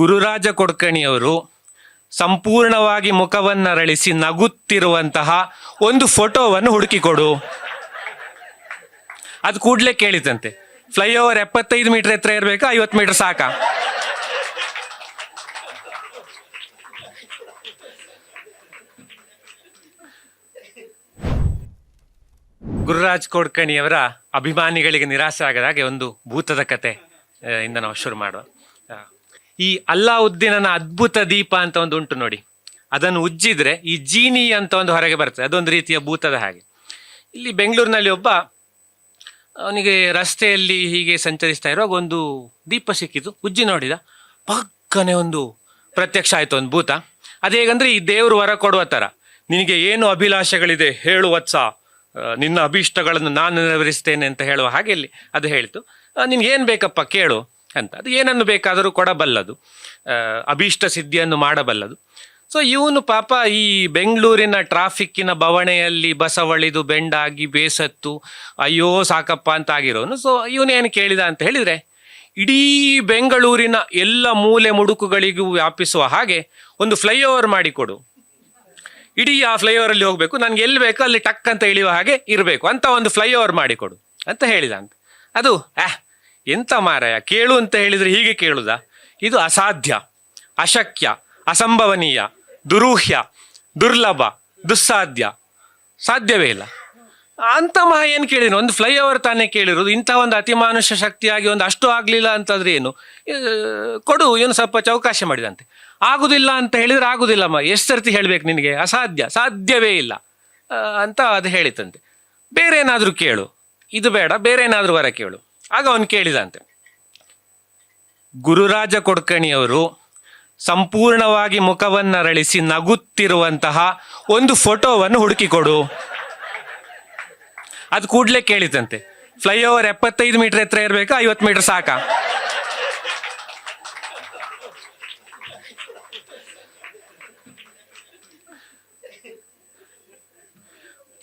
ಗುರುರಾಜ ಕೊಡ್ಕಣಿಯವರು ಸಂಪೂರ್ಣವಾಗಿ ಮುಖವನ್ನು ಅರಳಿಸಿ ನಗುತ್ತಿರುವಂತಹ ಒಂದು ಫೋಟೋವನ್ನು ಹುಡುಕಿಕೊಡು. ಅದು ಕೂಡಲೇ ಕೇಳಿತಂತೆ ಫ್ಲೈಓವರ್ ಎಪ್ಪತ್ತೈದು ಮೀಟರ್ ಎತ್ತರ ಇರಬೇಕು? ಐವತ್ತು ಮೀಟರ್ ಸಾಕಾ. ಗುರುರಾಜ್ ಕೋಡ್ಕಣಿಯವರ ಅಭಿಮಾನಿಗಳಿಗೆ ನಿರಾಸೆ ಆಗದ ಹಾಗೆ ಒಂದು ಭೂತದ ಕತೆ ಇಂದ ನಾವು ಶುರು ಮಾಡುವ. ಈ ಅಲ್ಲಾವುದ್ದೀನನ ಅದ್ಭುತ ದೀಪ ಅಂತ ಒಂದು ಉಂಟು ನೋಡಿ. ಅದನ್ನು ಉಜ್ಜಿದ್ರೆ ಈ ಜೀನಿ ಅಂತ ಒಂದು ಹೊರಗೆ ಬರ್ತದೆ. ಅದೊಂದು ರೀತಿಯ ಭೂತದ ಹಾಗೆ. ಇಲ್ಲಿ ಬೆಂಗಳೂರಿನಲ್ಲಿ ಒಬ್ಬ ಅವನಿಗೆ ರಸ್ತೆಯಲ್ಲಿ ಹೀಗೆ ಸಂಚರಿಸ್ತಾ ಇರುವಾಗ ಒಂದು ದೀಪ ಸಿಕ್ಕಿತು. ಉಜ್ಜಿ ನೋಡಿದ. ಪಕ್ಕನೆ ಒಂದು ಪ್ರತ್ಯಕ್ಷ ಆಯಿತು ಒಂದು ಭೂತ. ಅದು ಹೇಗಂದ್ರೆ ಈ ದೇವರು ವರ ಕೊಡುವ ಥರ. ನಿನಗೆ ಏನು ಅಭಿಲಾಷೆಗಳಿದೆ ಹೇಳು ವತ್ಸ ನಿನ್ನ ಅಭೀಷ್ಟಗಳನ್ನು ನಾನು ನೆರವೇರಿಸ್ತೇನೆ ಅಂತ ಹೇಳುವ ಹಾಗೆ ಇಲ್ಲಿ ಅದು ಹೇಳಿತು. ಏನು ಬೇಕಪ್ಪ ಕೇಳು. ಅಂತ. ಅದು ಏನನ್ನು ಬೇಕಾದರೂ ಕೊಡಬಲ್ಲದು. ಅಭೀಷ್ಟ ಸಿದ್ಧಿಯನ್ನು ಮಾಡಬಲ್ಲದು. ಸೊ ಇವನು ಪಾಪ ಈ ಬೆಂಗಳೂರಿನ ಟ್ರಾಫಿಕ್ಕಿನ ಬವಣೆಯಲ್ಲಿ ಬಸವಳಿದು ಬೆಂಡಾಗಿ ಬೇಸತ್ತು, ಅಯ್ಯೋ ಸಾಕಪ್ಪ ಅಂತ ಆಗಿರೋನು. ಸೊ ಇವನೇನು ಕೇಳಿದ ಅಂತ ಹೇಳಿದರೆ, ಇಡೀ ಬೆಂಗಳೂರಿನ ಎಲ್ಲ ಮೂಲೆ ಮುಡುಕುಗಳಿಗೂ ವ್ಯಾಪಿಸುವ ಹಾಗೆ ಒಂದು ಫ್ಲೈಓವರ್ ಮಾಡಿಕೊಡು. ಇಡೀ ಆ ಫ್ಲೈಓವರಲ್ಲಿ ಹೋಗಬೇಕು. ನನಗೆ ಎಲ್ಲಿ ಬೇಕೋ ಅಲ್ಲಿ ಟಕ್ ಅಂತ ಇಳಿಯುವ ಹಾಗೆ ಇರಬೇಕು. ಅಂತ ಒಂದು ಫ್ಲೈಓವರ್ ಮಾಡಿಕೊಡು ಅಂತ ಹೇಳಿದ ಅಂತ. ಅದು, ಆಹ್ ಎಂತ ಮಾರಾಯ? ಕೇಳು ಅಂತ ಹೇಳಿದರೆ ಹೀಗೆ ಕೇಳುದ? ಇದು ಅಸಾಧ್ಯ, ಅಶಕ್ಯ, ಅಸಂಭವನೀಯ, ದುರೂಹ್ಯ, ದುರ್ಲಭ, ದುಸ್ಸಾಧ್ಯ. ಸಾಧ್ಯವೇ ಇಲ್ಲ. ಅಂತ ಮಹ ಏನು ಕೇಳಿದ್ರು? ಒಂದು ಫ್ಲೈಓವರ್ ತಾನೇ ಕೇಳಿರೋದು. ಇಂಥ ಒಂದು ಅತಿಮಾನುಷ್ಯ ಶಕ್ತಿಯಾಗಿ ಒಂದು ಅಷ್ಟು ಆಗಲಿಲ್ಲ ಅಂತಂದ್ರೆ ಏನು? ಕೊಡು ಏನು ಸ್ವಲ್ಪ ಚೌಕಾಶ ಮಾಡಿದಂತೆ. ಆಗುದಿಲ್ಲ ಅಂತ ಹೇಳಿದ್ರೆ ಆಗುದಿಲ್ಲಮ್ಮ ಎಷ್ಟು ಸರ್ತಿ ಹೇಳ್ಬೇಕು ನಿನಗೆ? ಅಸಾಧ್ಯ, ಸಾಧ್ಯವೇ ಇಲ್ಲ. ಅಂತ ಅದು ಹೇಳಿತಂತೆ. ಬೇರೆ ಏನಾದರೂ ಕೇಳು. ಇದು ಬೇಡ ಬೇರೆ ಏನಾದರೂ ವರ ಕೇಳು. ಆಗ ಅವನು ಕೇಳಿದಂತೆ, ಗುರುರಾಜ ಕೊಡ್ಕಣಿಯವರು ಸಂಪೂರ್ಣವಾಗಿ ಮುಖವನ್ನರಳಿಸಿ ನಗುತ್ತಿರುವಂತಹ ಒಂದು ಫೋಟೋವನ್ನು ಹುಡುಕಿಕೊಡು. ಅದು ಕೂಡಲೇ ಕೇಳಿದಂತೆ, ಫ್ಲೈಓವರ್ ಎಪ್ಪತ್ತೈದು ಮೀಟರ್ ಎತ್ತರ ಇರಬೇಕಾ? ಐವತ್ತು ಮೀಟರ್ ಸಾಕಾ?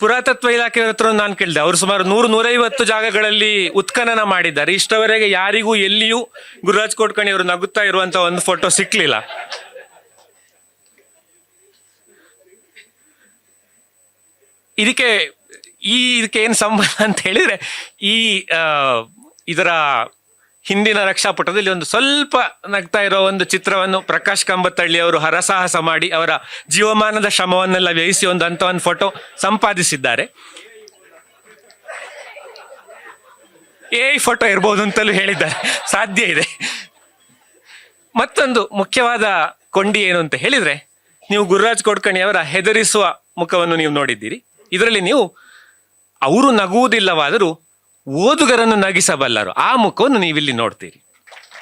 ಪುರಾತತ್ವ ಇಲಾಖೆಯ ಹತ್ರ ನಾನು ಕೇಳಿದೆ. ಅವರು ಸುಮಾರು ನೂರು, ನೂರೈವತ್ತು ಜಾಗಗಳಲ್ಲಿ ಉತ್ಖನನ ಮಾಡಿದ್ದಾರೆ. ಇಷ್ಟವರೆಗೆ ಯಾರಿಗೂ ಎಲ್ಲಿಯೂ ಗುರುರಾಜ್ ಕೋಟ್ಕಣಿ ಅವರು ನಗುತ್ತಾ ಇರುವಂತ ಒಂದು ಫೋಟೋ ಸಿಕ್ಕಲಿಲ್ಲ ಇದಕ್ಕೆ ಈ, ಇದಕ್ಕೆ ಏನು ಸಂಬಂಧ ಅಂತ ಹೇಳಿದ್ರೆ, ಈ ಇದರ ಹಿಂದಿನ ರಕ್ಷಾಪುಟದಲ್ಲಿ ಒಂದು ಸ್ವಲ್ಪ ನಗ್ತಾ ಇರೋ ಒಂದು ಚಿತ್ರವನ್ನು ಪ್ರಕಾಶ್ ಕಂಬತ್ತಳ್ಳಿ ಅವರು ಹರಸಾಹಸ ಮಾಡಿ ಅವರ ಜೀವಮಾನದ ಶ್ರಮವನ್ನೆಲ್ಲ ವ್ಯಯಿಸಿ ಒಂದು ಅಂತ ಒಂದು ಫೋಟೋ ಸಂಪಾದಿಸಿದ್ದಾರೆ. ಏ ಫೋಟೋ ಇರ್ಬೋದು ಅಂತಲೂ ಹೇಳಿದ್ದಾರೆ. ಸಾಧ್ಯ ಇದೆ. ಮತ್ತೊಂದು ಮುಖ್ಯವಾದ ಕೊಂಡಿ ಏನು ಅಂತ ಹೇಳಿದ್ರೆ, ನೀವು ಗುರುರಾಜ್ ಕೊಡ್ಕಣಿಯವರ ಹೆದರಿಸುವ ಮುಖವನ್ನು ನೀವು ನೋಡಿದ್ದೀರಿ. ಇದರಲ್ಲಿ ನೀವು ಅವರು ನಗುವುದಿಲ್ಲವಾದರೂ ಓದುಗರನ್ನು ನಗಿಸಬಲ್ಲರು. ಆ ಮುಖವನ್ನು ನೀವಿಲ್ಲಿ ನೋಡ್ತೀರಿ.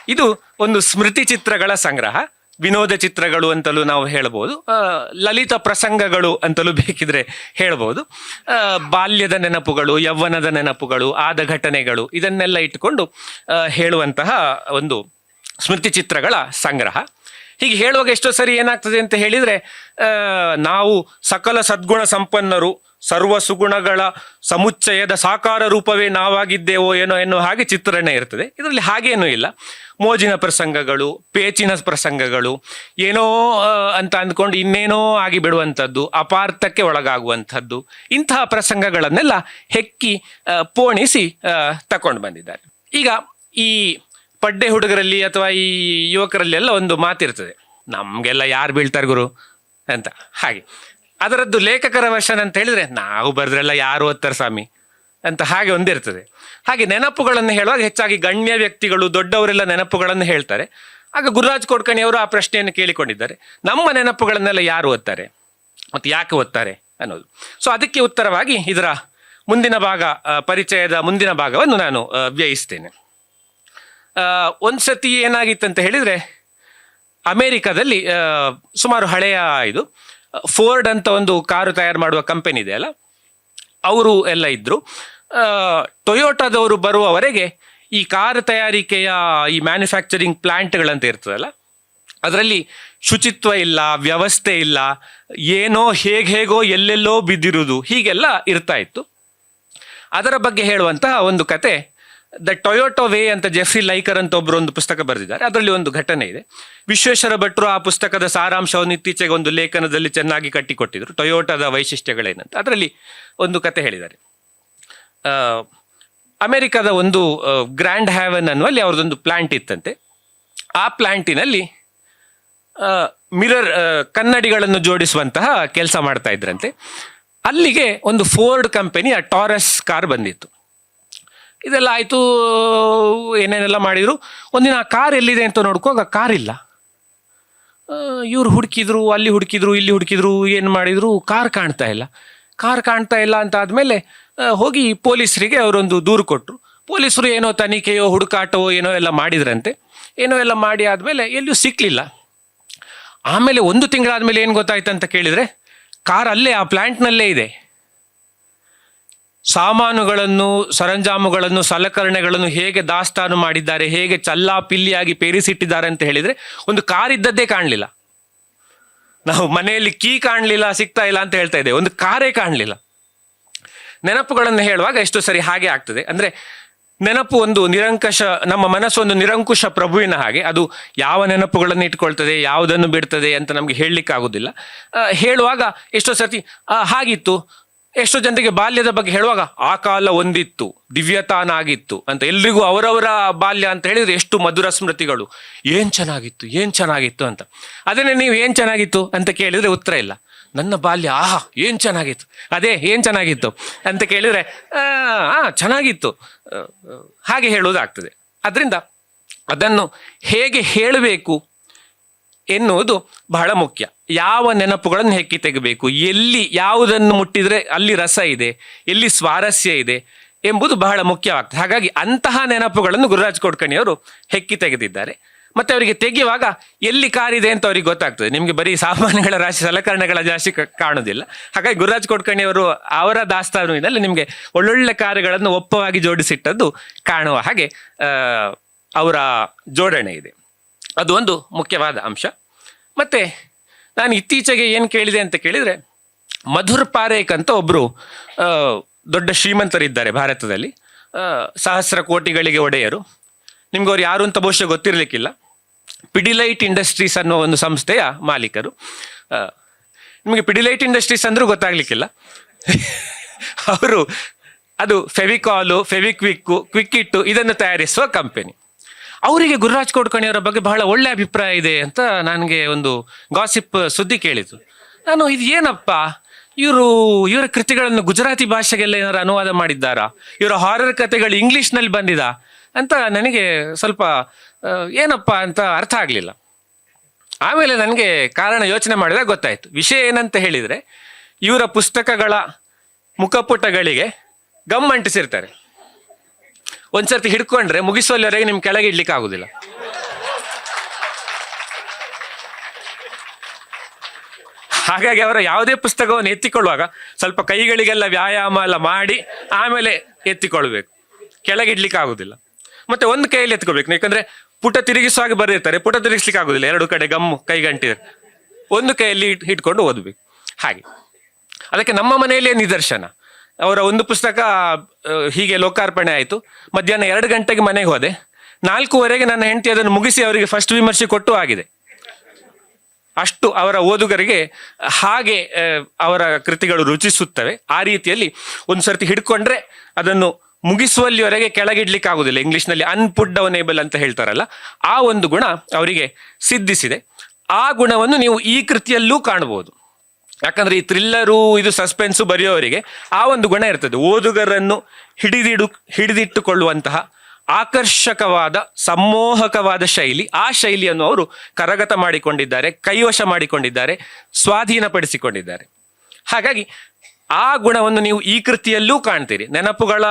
ಇದು ಒಂದು ಸ್ಮೃತಿ ಚಿತ್ರಗಳ ಸಂಗ್ರಹ. ವಿನೋದ ಚಿತ್ರಗಳು ಅಂತಲೂ ನಾವು ಹೇಳ್ಬೋದು. ಲಲಿತ ಪ್ರಸಂಗಗಳು ಅಂತಲೂ ಬೇಕಿದ್ರೆ ಹೇಳ್ಬೋದು. ಬಾಲ್ಯದ ನೆನಪುಗಳು, ಯೌವನದ ನೆನಪುಗಳು, ಆದ ಘಟನೆಗಳು ಇದನ್ನೆಲ್ಲ ಇಟ್ಟುಕೊಂಡು ಹೇಳುವಂತಹ ಒಂದು ಸ್ಮೃತಿ ಚಿತ್ರಗಳ ಸಂಗ್ರಹ. ಹೀಗೆ ಹೇಳುವಾಗ ಎಷ್ಟೋ ಸರಿ ಏನಾಗ್ತದೆ ಅಂತ ಹೇಳಿದರೆ ನಾವು ಸಕಲ ಸದ್ಗುಣ ಸಂಪನ್ನರು ಸರ್ವ ಸುಗುಣಗಳ ಸಮುಚ್ಚಯದ ಸಾಕಾರ ರೂಪವೇ ನಾವಾಗಿದ್ದೇವೋ ಏನೋ ಎನ್ನುವ ಹಾಗೆ ಚಿತ್ರಣ ಇರ್ತದೆ. ಇದರಲ್ಲಿ ಹಾಗೇನೂ ಇಲ್ಲ. ಮೋಜಿನ ಪ್ರಸಂಗಗಳು, ಪೇಚಿನ ಪ್ರಸಂಗಗಳು, ಏನೋ ಅಂತ ಅಂದ್ಕೊಂಡು ಇನ್ನೇನೋ ಆಗಿ ಬಿಡುವಂಥದ್ದು, ಅಪಾರ್ಥಕ್ಕೆ ಒಳಗಾಗುವಂಥದ್ದು, ಇಂತಹ ಪ್ರಸಂಗಗಳನ್ನೆಲ್ಲ ಹೆಕ್ಕಿ ಪೋಣಿಸಿ ತಕೊಂಡು ಬಂದಿದ್ದಾರೆ. ಈಗ ಈ ಪಡ್ಡೆ ಹುಡುಗರಲ್ಲಿ ಅಥವಾ ಈ ಯುವಕರಲ್ಲಿ ಎಲ್ಲ ಒಂದು ಮಾತಿರ್ತದೆ. ನಮಗೆಲ್ಲ ಯಾರು ಬೀಳ್ತಾರೆ ಗುರು? ಅಂತ. ಹಾಗೆ. ಅದರದ್ದು ಲೇಖಕರ ವರ್ಷನ್ ಅಂತ ಹೇಳಿದ್ರೆ, ನಾವು ಬರೆದ್ರೆಲ್ಲ ಯಾರು ಓದ್ತಾರೆ ಸ್ವಾಮಿ? ಅಂತ ಹಾಗೆ ಒಂದಿರ್ತದೆ. ಹಾಗೆ ನೆನಪುಗಳನ್ನು ಹೇಳುವಾಗ ಹೆಚ್ಚಾಗಿ ಗಣ್ಯ ವ್ಯಕ್ತಿಗಳು, ದೊಡ್ಡವರೆಲ್ಲ ನೆನಪುಗಳನ್ನು ಹೇಳ್ತಾರೆ. ಆಗ ಗುರುರಾಜ್ ಅವರು ಆ ಪ್ರಶ್ನೆಯನ್ನು ಕೇಳಿಕೊಂಡಿದ್ದಾರೆ. ನಮ್ಮ ನೆನಪುಗಳನ್ನೆಲ್ಲ ಯಾರು ಓದ್ತಾರೆ ಮತ್ತು ಯಾಕೆ ಓದ್ತಾರೆ ಅನ್ನೋದು. ಸೊ ಅದಕ್ಕೆ ಉತ್ತರವಾಗಿ ಇದರ ಮುಂದಿನ ಭಾಗ ಪರಿಚಯದ ಮುಂದಿನ ಭಾಗವನ್ನು ನಾನು ವ್ಯಯಿಸ್ತೇನೆ. ಒಂದು ಸತಿ ಏನಾಗಿತ್ತಂತ ಹೇಳಿದ್ರೆ, ಅಮೇರಿಕಾದಲ್ಲಿ ಸುಮಾರು ಹಳೆಯ ಇದು ಫೋರ್ಡ್ ಅಂತ ಒಂದು ಕಾರು ತಯಾರು ಮಾಡುವ ಕಂಪನಿ ಇದೆ ಅಲ್ಲ? ಅವರು ಎಲ್ಲ ಇದ್ದರು ಟೊಯೋಟಾದವರು ಬರುವವರೆಗೆ ಈ ಕಾರು ತಯಾರಿಕೆಯ ಈ ಮ್ಯಾನುಫ್ಯಾಕ್ಚರಿಂಗ್ ಪ್ಲ್ಯಾಂಟ್ಗಳಂತ ಇರ್ತದಲ್ಲ? ಅದರಲ್ಲಿ ಶುಚಿತ್ವ ಇಲ್ಲ, ವ್ಯವಸ್ಥೆ ಇಲ್ಲ, ಏನೋ ಹೇಗೆ ಹೇಗೋ ಎಲ್ಲೆಲ್ಲೋ ಬಿದ್ದಿರುವುದು ಹೀಗೆಲ್ಲ ಇರ್ತಾ ಇತ್ತು. ಅದರ ಬಗ್ಗೆ ಹೇಳುವಂತಹ ಒಂದು ಕತೆ ದ ಟೊಯೋಟೋ ವೇ ಅಂತ ಜೆಫ್ರಿ ಲೈಕರ್ ಅಂತ ಒಬ್ಬರು ಒಂದು ಪುಸ್ತಕ ಬರೆದಿದ್ದಾರೆ. ಅದರಲ್ಲಿ ಒಂದು ಘಟನೆ ಇದೆ. ವಿಶ್ವೇಶ್ವರ ಭಟ್ರು ಆ ಪುಸ್ತಕದ ಸಾರಾಂಶವನ್ನು ಇತ್ತೀಚೆಗೆ ಒಂದು ಲೇಖನದಲ್ಲಿ ಚೆನ್ನಾಗಿ ಕಟ್ಟಿಕೊಟ್ಟಿದ್ರು. ಟೊಯೋಟದ ವೈಶಿಷ್ಟ್ಯಗಳೇನಂತ. ಅದರಲ್ಲಿ ಒಂದು ಕತೆ ಹೇಳಿದ್ದಾರೆ. ಅಮೆರಿಕದ ಒಂದು ಗ್ರ್ಯಾಂಡ್ ಹ್ಯಾವನ್ ಅನ್ನುವಲ್ಲಿ ಅವ್ರದ್ದೊಂದು ಪ್ಲಾಂಟ್ ಇತ್ತಂತೆ. ಆ ಪ್ಲಾಂಟಿನಲ್ಲಿ ಮಿರರ್ ಕನ್ನಡಿಗಳನ್ನು ಜೋಡಿಸುವಂತಹ ಕೆಲಸ ಮಾಡ್ತಾ ಇದ್ರಂತೆ. ಅಲ್ಲಿಗೆ ಒಂದು ಫೋರ್ಡ್ ಕಂಪನಿಯ ಟಾರಸ್ ಕಾರ್ ಬಂದಿತ್ತು. ಇದೆಲ್ಲ ಆಯಿತು, ಏನೇನೆಲ್ಲ ಮಾಡಿದರು. ಒಂದಿನ ಆ ಕಾರ್ ಎಲ್ಲಿದೆ ಅಂತ ನೋಡ್ಕೋಗ ಕಾರ್ ಇಲ್ಲ. ಇವ್ರು ಹುಡುಕಿದ್ರು, ಅಲ್ಲಿ ಹುಡುಕಿದ್ರು, ಇಲ್ಲಿ ಹುಡುಕಿದ್ರು, ಏನು ಮಾಡಿದ್ರು, ಕಾರ್ ಕಾಣ್ತಾ ಇಲ್ಲ. ಕಾರ್ ಕಾಣ್ತಾ ಇಲ್ಲ ಅಂತ ಆದಮೇಲೆ ಹೋಗಿ ಪೊಲೀಸರಿಗೆ ಅವರೊಂದು ದೂರು ಕೊಟ್ಟರು ಪೊಲೀಸರು ಏನೋ ತನಿಖೆಯೋ, ಹುಡುಕಾಟವೋ ಏನೋ ಎಲ್ಲ ಮಾಡಿದ್ರಂತೆ. ಏನೋ ಎಲ್ಲ ಮಾಡಿ ಆದಮೇಲೆ ಎಲ್ಲಿಯೂ ಸಿಕ್ಕಲಿಲ್ಲ ಆಮೇಲೆ ಒಂದು ತಿಂಗಳಾದಮೇಲೆ ಏನು ಗೊತ್ತಾಯ್ತು ಅಂತ ಕೇಳಿದರೆ, ಕಾರ್ ಅಲ್ಲೇ, ಆ ಪ್ಲ್ಯಾಂಟ್ನಲ್ಲೇ ಇದೆ. ಸಾಮಾನುಗಳನ್ನು, ಸರಂಜಾಮುಗಳನ್ನು, ಸಲಕರಣೆಗಳನ್ನು ಹೇಗೆ ದಾಸ್ತಾನು ಮಾಡಿದ್ದಾರೆ, ಹೇಗೆ ಚಲ್ಲಾಪಿಲ್ಲಿಯಾಗಿ ಪೇರಿಸಿಟ್ಟಿದ್ದಾರೆ ಅಂತ ಹೇಳಿದರೆ ಒಂದು ಕಾರ್ ಇದ್ದದ್ದೇ ಕಾಣಲಿಲ್ಲ. ನಾವು ಮನೆಯಲ್ಲಿ ಕೀ ಕಾಣಲಿಲ್ಲ, ಸಿಗ್ತಾ ಇಲ್ಲ ಅಂತ ಹೇಳ್ತಾ ಇದ್ದೇವೆ. ಒಂದು ಕಾರೇ ಕಾಣಲಿಲ್ಲ. ನೆನಪುಗಳನ್ನು ಹೇಳುವಾಗ ಎಷ್ಟು ಸರಿ ಹಾಗೆ ಆಗ್ತದೆ. ಅಂದರೆ ನೆನಪು ಒಂದು ನಿರಂಕುಶ, ನಮ್ಮ ಮನಸ್ಸು ಒಂದು ನಿರಂಕುಶ ಪ್ರಭುವಿನ ಹಾಗೆ. ಅದು ಯಾವ ನೆನಪುಗಳನ್ನು ಇಟ್ಕೊಳ್ತದೆ, ಯಾವುದನ್ನು ಬಿಡ್ತದೆ ಅಂತ ನಮಗೆ ಹೇಳಲಿಕ್ಕೆ ಆಗೋದಿಲ್ಲ ಹೇಳುವಾಗ ಎಷ್ಟೋ ಸರ್ತಿ ಹಾಗಿತ್ತು. ಎಷ್ಟೋ ಜನರಿಗೆ ಬಾಲ್ಯದ ಬಗ್ಗೆ ಹೇಳುವಾಗ, ಆ ಕಾಲ ಒಂದಿತ್ತು, ದಿವ್ಯತಾನಾಗಿತ್ತು ಅಂತ ಎಲ್ರಿಗೂ ಅವರವರ ಬಾಲ್ಯ ಅಂತ ಹೇಳಿದ್ರೆ ಎಷ್ಟು ಮಧುರ ಸ್ಮೃತಿಗಳು. ಏನ್ ಚೆನ್ನಾಗಿತ್ತು ಏನ್ ಚೆನ್ನಾಗಿತ್ತು ಅಂತ. ಅದನ್ನೇ ನೀವು ಏನ್ ಚೆನ್ನಾಗಿತ್ತು ಅಂತ ಕೇಳಿದ್ರೆ ಉತ್ತರ ಇಲ್ಲ. ನನ್ನ ಬಾಲ್ಯ, ಆಹಾ, ಏನ್ ಚೆನ್ನಾಗಿತ್ತು. ಅದೇ, ಏನ್ ಚೆನ್ನಾಗಿತ್ತು ಅಂತ ಕೇಳಿದ್ರೆ, ಆ ಚೆನ್ನಾಗಿತ್ತು. ಹಾಗೆ ಹೇಳುವುದಾಗ್ತದೆ. ಅದರಿಂದ ಅದನ್ನು ಹೇಗೆ ಹೇಳಬೇಕು ಎನ್ನುವುದು ಬಹಳ ಮುಖ್ಯ. ಯಾವ ನೆನಪುಗಳನ್ನು ಹೆಕ್ಕಿ ತೆಗಬೇಕು? ಎಲ್ಲಿ ಯಾವುದನ್ನು ಮುಟ್ಟಿದರೆ ಅಲ್ಲಿ ರಸ ಇದೆ, ಎಲ್ಲಿ ಸ್ವಾರಸ್ಯ ಇದೆ ಎಂಬುದು ಬಹಳ ಮುಖ್ಯವಾಗ್ತದೆ. ಹಾಗಾಗಿ ಅಂತಹ ನೆನಪುಗಳನ್ನು ಗುರುರಾಜ್ ಕೊಡ್ಕಣಿಯವರು ಹೆಕ್ಕಿ ತೆಗೆದಿದ್ದಾರೆ. ಮತ್ತೆ ಅವರಿಗೆ ತೆಗೆಯುವಾಗ ಎಲ್ಲಿ ಕಾರಿದೆ ಅಂತ ಅವರಿಗೆ ಗೊತ್ತಾಗ್ತದೆ. ನಿಮಗೆ ಬರೀ ಸಾಮಾನುಗಳ ರಾಶಿ, ಸಲಕರಣೆಗಳ ಜಾಸ್ತಿ ಕಾಣುವುದಿಲ್ಲ. ಹಾಗಾಗಿ ಗುರುರಾಜ್ ಕೊಡ್ಕಣಿಯವರು ಅವರ ದಾಸ್ತಾನುವಿನಲ್ಲಿ ನಿಮಗೆ ಒಳ್ಳೊಳ್ಳೆ ಕಾರ್ಯಗಳನ್ನು ಒಪ್ಪವಾಗಿ ಜೋಡಿಸಿಟ್ಟದ್ದು ಕಾಣುವ ಹಾಗೆ ಅವರ ಜೋಡಣೆ ಇದೆ. ಅದು ಒಂದು ಮುಖ್ಯವಾದ ಅಂಶ. ಮತ್ತು ನಾನು ಇತ್ತೀಚೆಗೆ ಏನು ಕೇಳಿದೆ ಅಂತ ಕೇಳಿದರೆ, ಮಧುರ್ ಪಾರೇಖ್ ಅಂತ ಒಬ್ಬರು ದೊಡ್ಡ ಶ್ರೀಮಂತರಿದ್ದಾರೆ ಭಾರತದಲ್ಲಿ. ಸಹಸ್ರ ಕೋಟಿಗಳಿಗೆ ಒಡೆಯರು. ನಿಮ್ಗೆ ಅವ್ರು ಯಾರು ಅಂತ ಬಹುಶಃ ಗೊತ್ತಿರಲಿಕ್ಕಿಲ್ಲ. ಪಿಡಿಲೈಟ್ ಇಂಡಸ್ಟ್ರೀಸ್ ಅನ್ನೋ ಒಂದು ಸಂಸ್ಥೆಯ ಮಾಲೀಕರು. ನಿಮಗೆ ಪಿಡಿಲೈಟ್ ಇಂಡಸ್ಟ್ರೀಸ್ ಅಂದರೂ ಗೊತ್ತಾಗ್ಲಿಕ್ಕಿಲ್ಲ. ಅವರು, ಅದು ಫೆವಿಕಾಲು, ಫೆವಿಕ್ವಿಕ್ಕು, ಕ್ವಿಕ್ಕಿಟ್ಟು ಇದನ್ನು ತಯಾರಿಸುವ ಕಂಪನಿ ಅವರಿಗೆ ಗುರುರಾಜ್ ಕೋಡ್ಕಣಿಯವರ ಬಗ್ಗೆ ಬಹಳ ಒಳ್ಳೆ ಅಭಿಪ್ರಾಯ ಇದೆ ಅಂತ ನನಗೆ ಒಂದು ಗಾಸಿಪ್ ಸುದ್ದಿ ಕೇಳಿತು. ನಾನು ಇದು ಏನಪ್ಪ? ಇವರು, ಇವರ ಕೃತಿಗಳನ್ನು ಗುಜರಾತಿ ಭಾಷೆಗೆಲ್ಲ ಏನಾರು ಅನುವಾದ ಮಾಡಿದ್ದಾರಾ? ಇವರ ಹಾರರ್ ಕಥೆಗಳು ಇಂಗ್ಲಿಷ್ನಲ್ಲಿ ಬಂದಿದ? ಅಂತ ನನಗೆ ಸ್ವಲ್ಪ ಏನಪ್ಪ ಅಂತ ಅರ್ಥ ಆಗಲಿಲ್ಲ. ಆಮೇಲೆ ನನಗೆ ಕಾರಣ ಯೋಚನೆ ಮಾಡಿದಾಗ ಗೊತ್ತಾಯ್ತು. ವಿಷಯ ಏನಂತ ಹೇಳಿದರೆ, ಇವರ ಪುಸ್ತಕಗಳ ಮುಖಪುಟಗಳಿಗೆ ಗಮ್ ಅಂಟಿಸಿರ್ತಾರೆ. ಒಂದ್ಸರ್ತಿ ಹಿಡ್ಕೊಂಡ್ರೆ ಮುಗಿಸುವಲ್ಲಿವರೆಗೆ ನಿಮ್ ಕೆಳಗೆ ಇಡ್ಲಿಕ್ಕೆ ಆಗುದಿಲ್ಲ. ಹಾಗಾಗಿ ಅವರ ಯಾವುದೇ ಪುಸ್ತಕವನ್ನು ಎತ್ತಿಕೊಳ್ಳುವಾಗ ಸ್ವಲ್ಪ ಕೈಗಳಿಗೆಲ್ಲ ವ್ಯಾಯಾಮ ಎಲ್ಲ ಮಾಡಿ ಆಮೇಲೆ ಎತ್ತಿಕೊಳ್ಬೇಕು ಕೆಳಗೆ ಇಡ್ಲಿಕ್ಕೆ ಆಗುದಿಲ್ಲ. ಮತ್ತೆ ಒಂದು ಕೈಯಲ್ಲಿ ಎತ್ಕೊಳ್ಬೇಕು. ಯಾಕಂದ್ರೆ ಪುಟ ತಿರುಗಿಸುವಾಗ ಬರೆದಿರ್ತಾರೆ. ಪುಟ ತಿರುಗಿಸ್ಲಿಕ್ಕೆ ಆಗುದಿಲ್ಲ. ಎರಡು ಕಡೆ ಗಮ್ಮು ಕೈಗಂಟಿದೆ ಒಂದು ಕೈಯಲ್ಲಿ ಹಿಡ್ಕೊಂಡು ಓದ್ಬೇಕು. ಹಾಗೆ. ಅದಕ್ಕೆ ನಮ್ಮ ಮನೆಯಲ್ಲೇ ನಿದರ್ಶನ. ಅವರ ಒಂದು ಪುಸ್ತಕ ಹೀಗೆ ಲೋಕಾರ್ಪಣೆ ಆಯಿತು. ಮಧ್ಯಾಹ್ನ ಎರಡು ಗಂಟೆಗೆ ಮನೆಗೆ ಹೋದೆ. ನಾಲ್ಕೂವರೆಗೆ ನನ್ನ ಹೆಂಡತಿ ಅದನ್ನು ಮುಗಿಸಿ ಅವರಿಗೆ ಫಸ್ಟ್ ವಿಮರ್ಶೆ ಕೊಟ್ಟು ಆಗಿದೆ. ಅಷ್ಟು ಅವರ ಓದುಗರಿಗೆ ಹಾಗೆ ಅವರ ಕೃತಿಗಳು ರುಚಿಸುತ್ತವೆ. ಆ ರೀತಿಯಲ್ಲಿ ಒಂದು ಸರ್ತಿ ಹಿಡ್ಕೊಂಡ್ರೆ ಅದನ್ನು ಮುಗಿಸುವಲ್ಲಿವರೆಗೆ ಕೆಳಗಿಡ್ಲಿಕ್ಕೆ ಆಗುದಿಲ್ಲ ಇಂಗ್ಲಿಷ್ನಲ್ಲಿ ಅನ್ಪುಡ್ ಅವನೇಬಲ್ ಅಂತ ಹೇಳ್ತಾರಲ್ಲ, ಆ ಒಂದು ಗುಣ ಅವರಿಗೆ ಸಿದ್ಧಿಸಿದೆ. ಆ ಗುಣವನ್ನು ನೀವು ಈ ಕೃತಿಯಲ್ಲೂ ಕಾಣಬಹುದು. ಯಾಕಂದ್ರೆ ಈ ಥ್ರಿಲ್ಲರು ಇದು ಸಸ್ಪೆನ್ಸು ಬರೆಯೋವರಿಗೆ ಆ ಒಂದು ಗುಣ ಇರ್ತದೆ. ಓದುಗರನ್ನು ಹಿಡಿದಿಡು, ಹಿಡಿದಿಟ್ಟುಕೊಳ್ಳುವಂತಹ ಆಕರ್ಷಕವಾದ, ಸಮ್ಮೋಹಕವಾದ ಶೈಲಿ, ಆ ಶೈಲಿಯನ್ನು ಅವರು ಕರಗತ ಮಾಡಿಕೊಂಡಿದ್ದಾರೆ, ಕೈವಶ ಮಾಡಿಕೊಂಡಿದ್ದಾರೆ, ಸ್ವಾಧೀನಪಡಿಸಿಕೊಂಡಿದ್ದಾರೆ. ಹಾಗಾಗಿ ಆ ಗುಣವನ್ನು ನೀವು ಈ ಕೃತಿಯಲ್ಲೂ ಕಾಣ್ತೀರಿ. ನೆನಪುಗಳ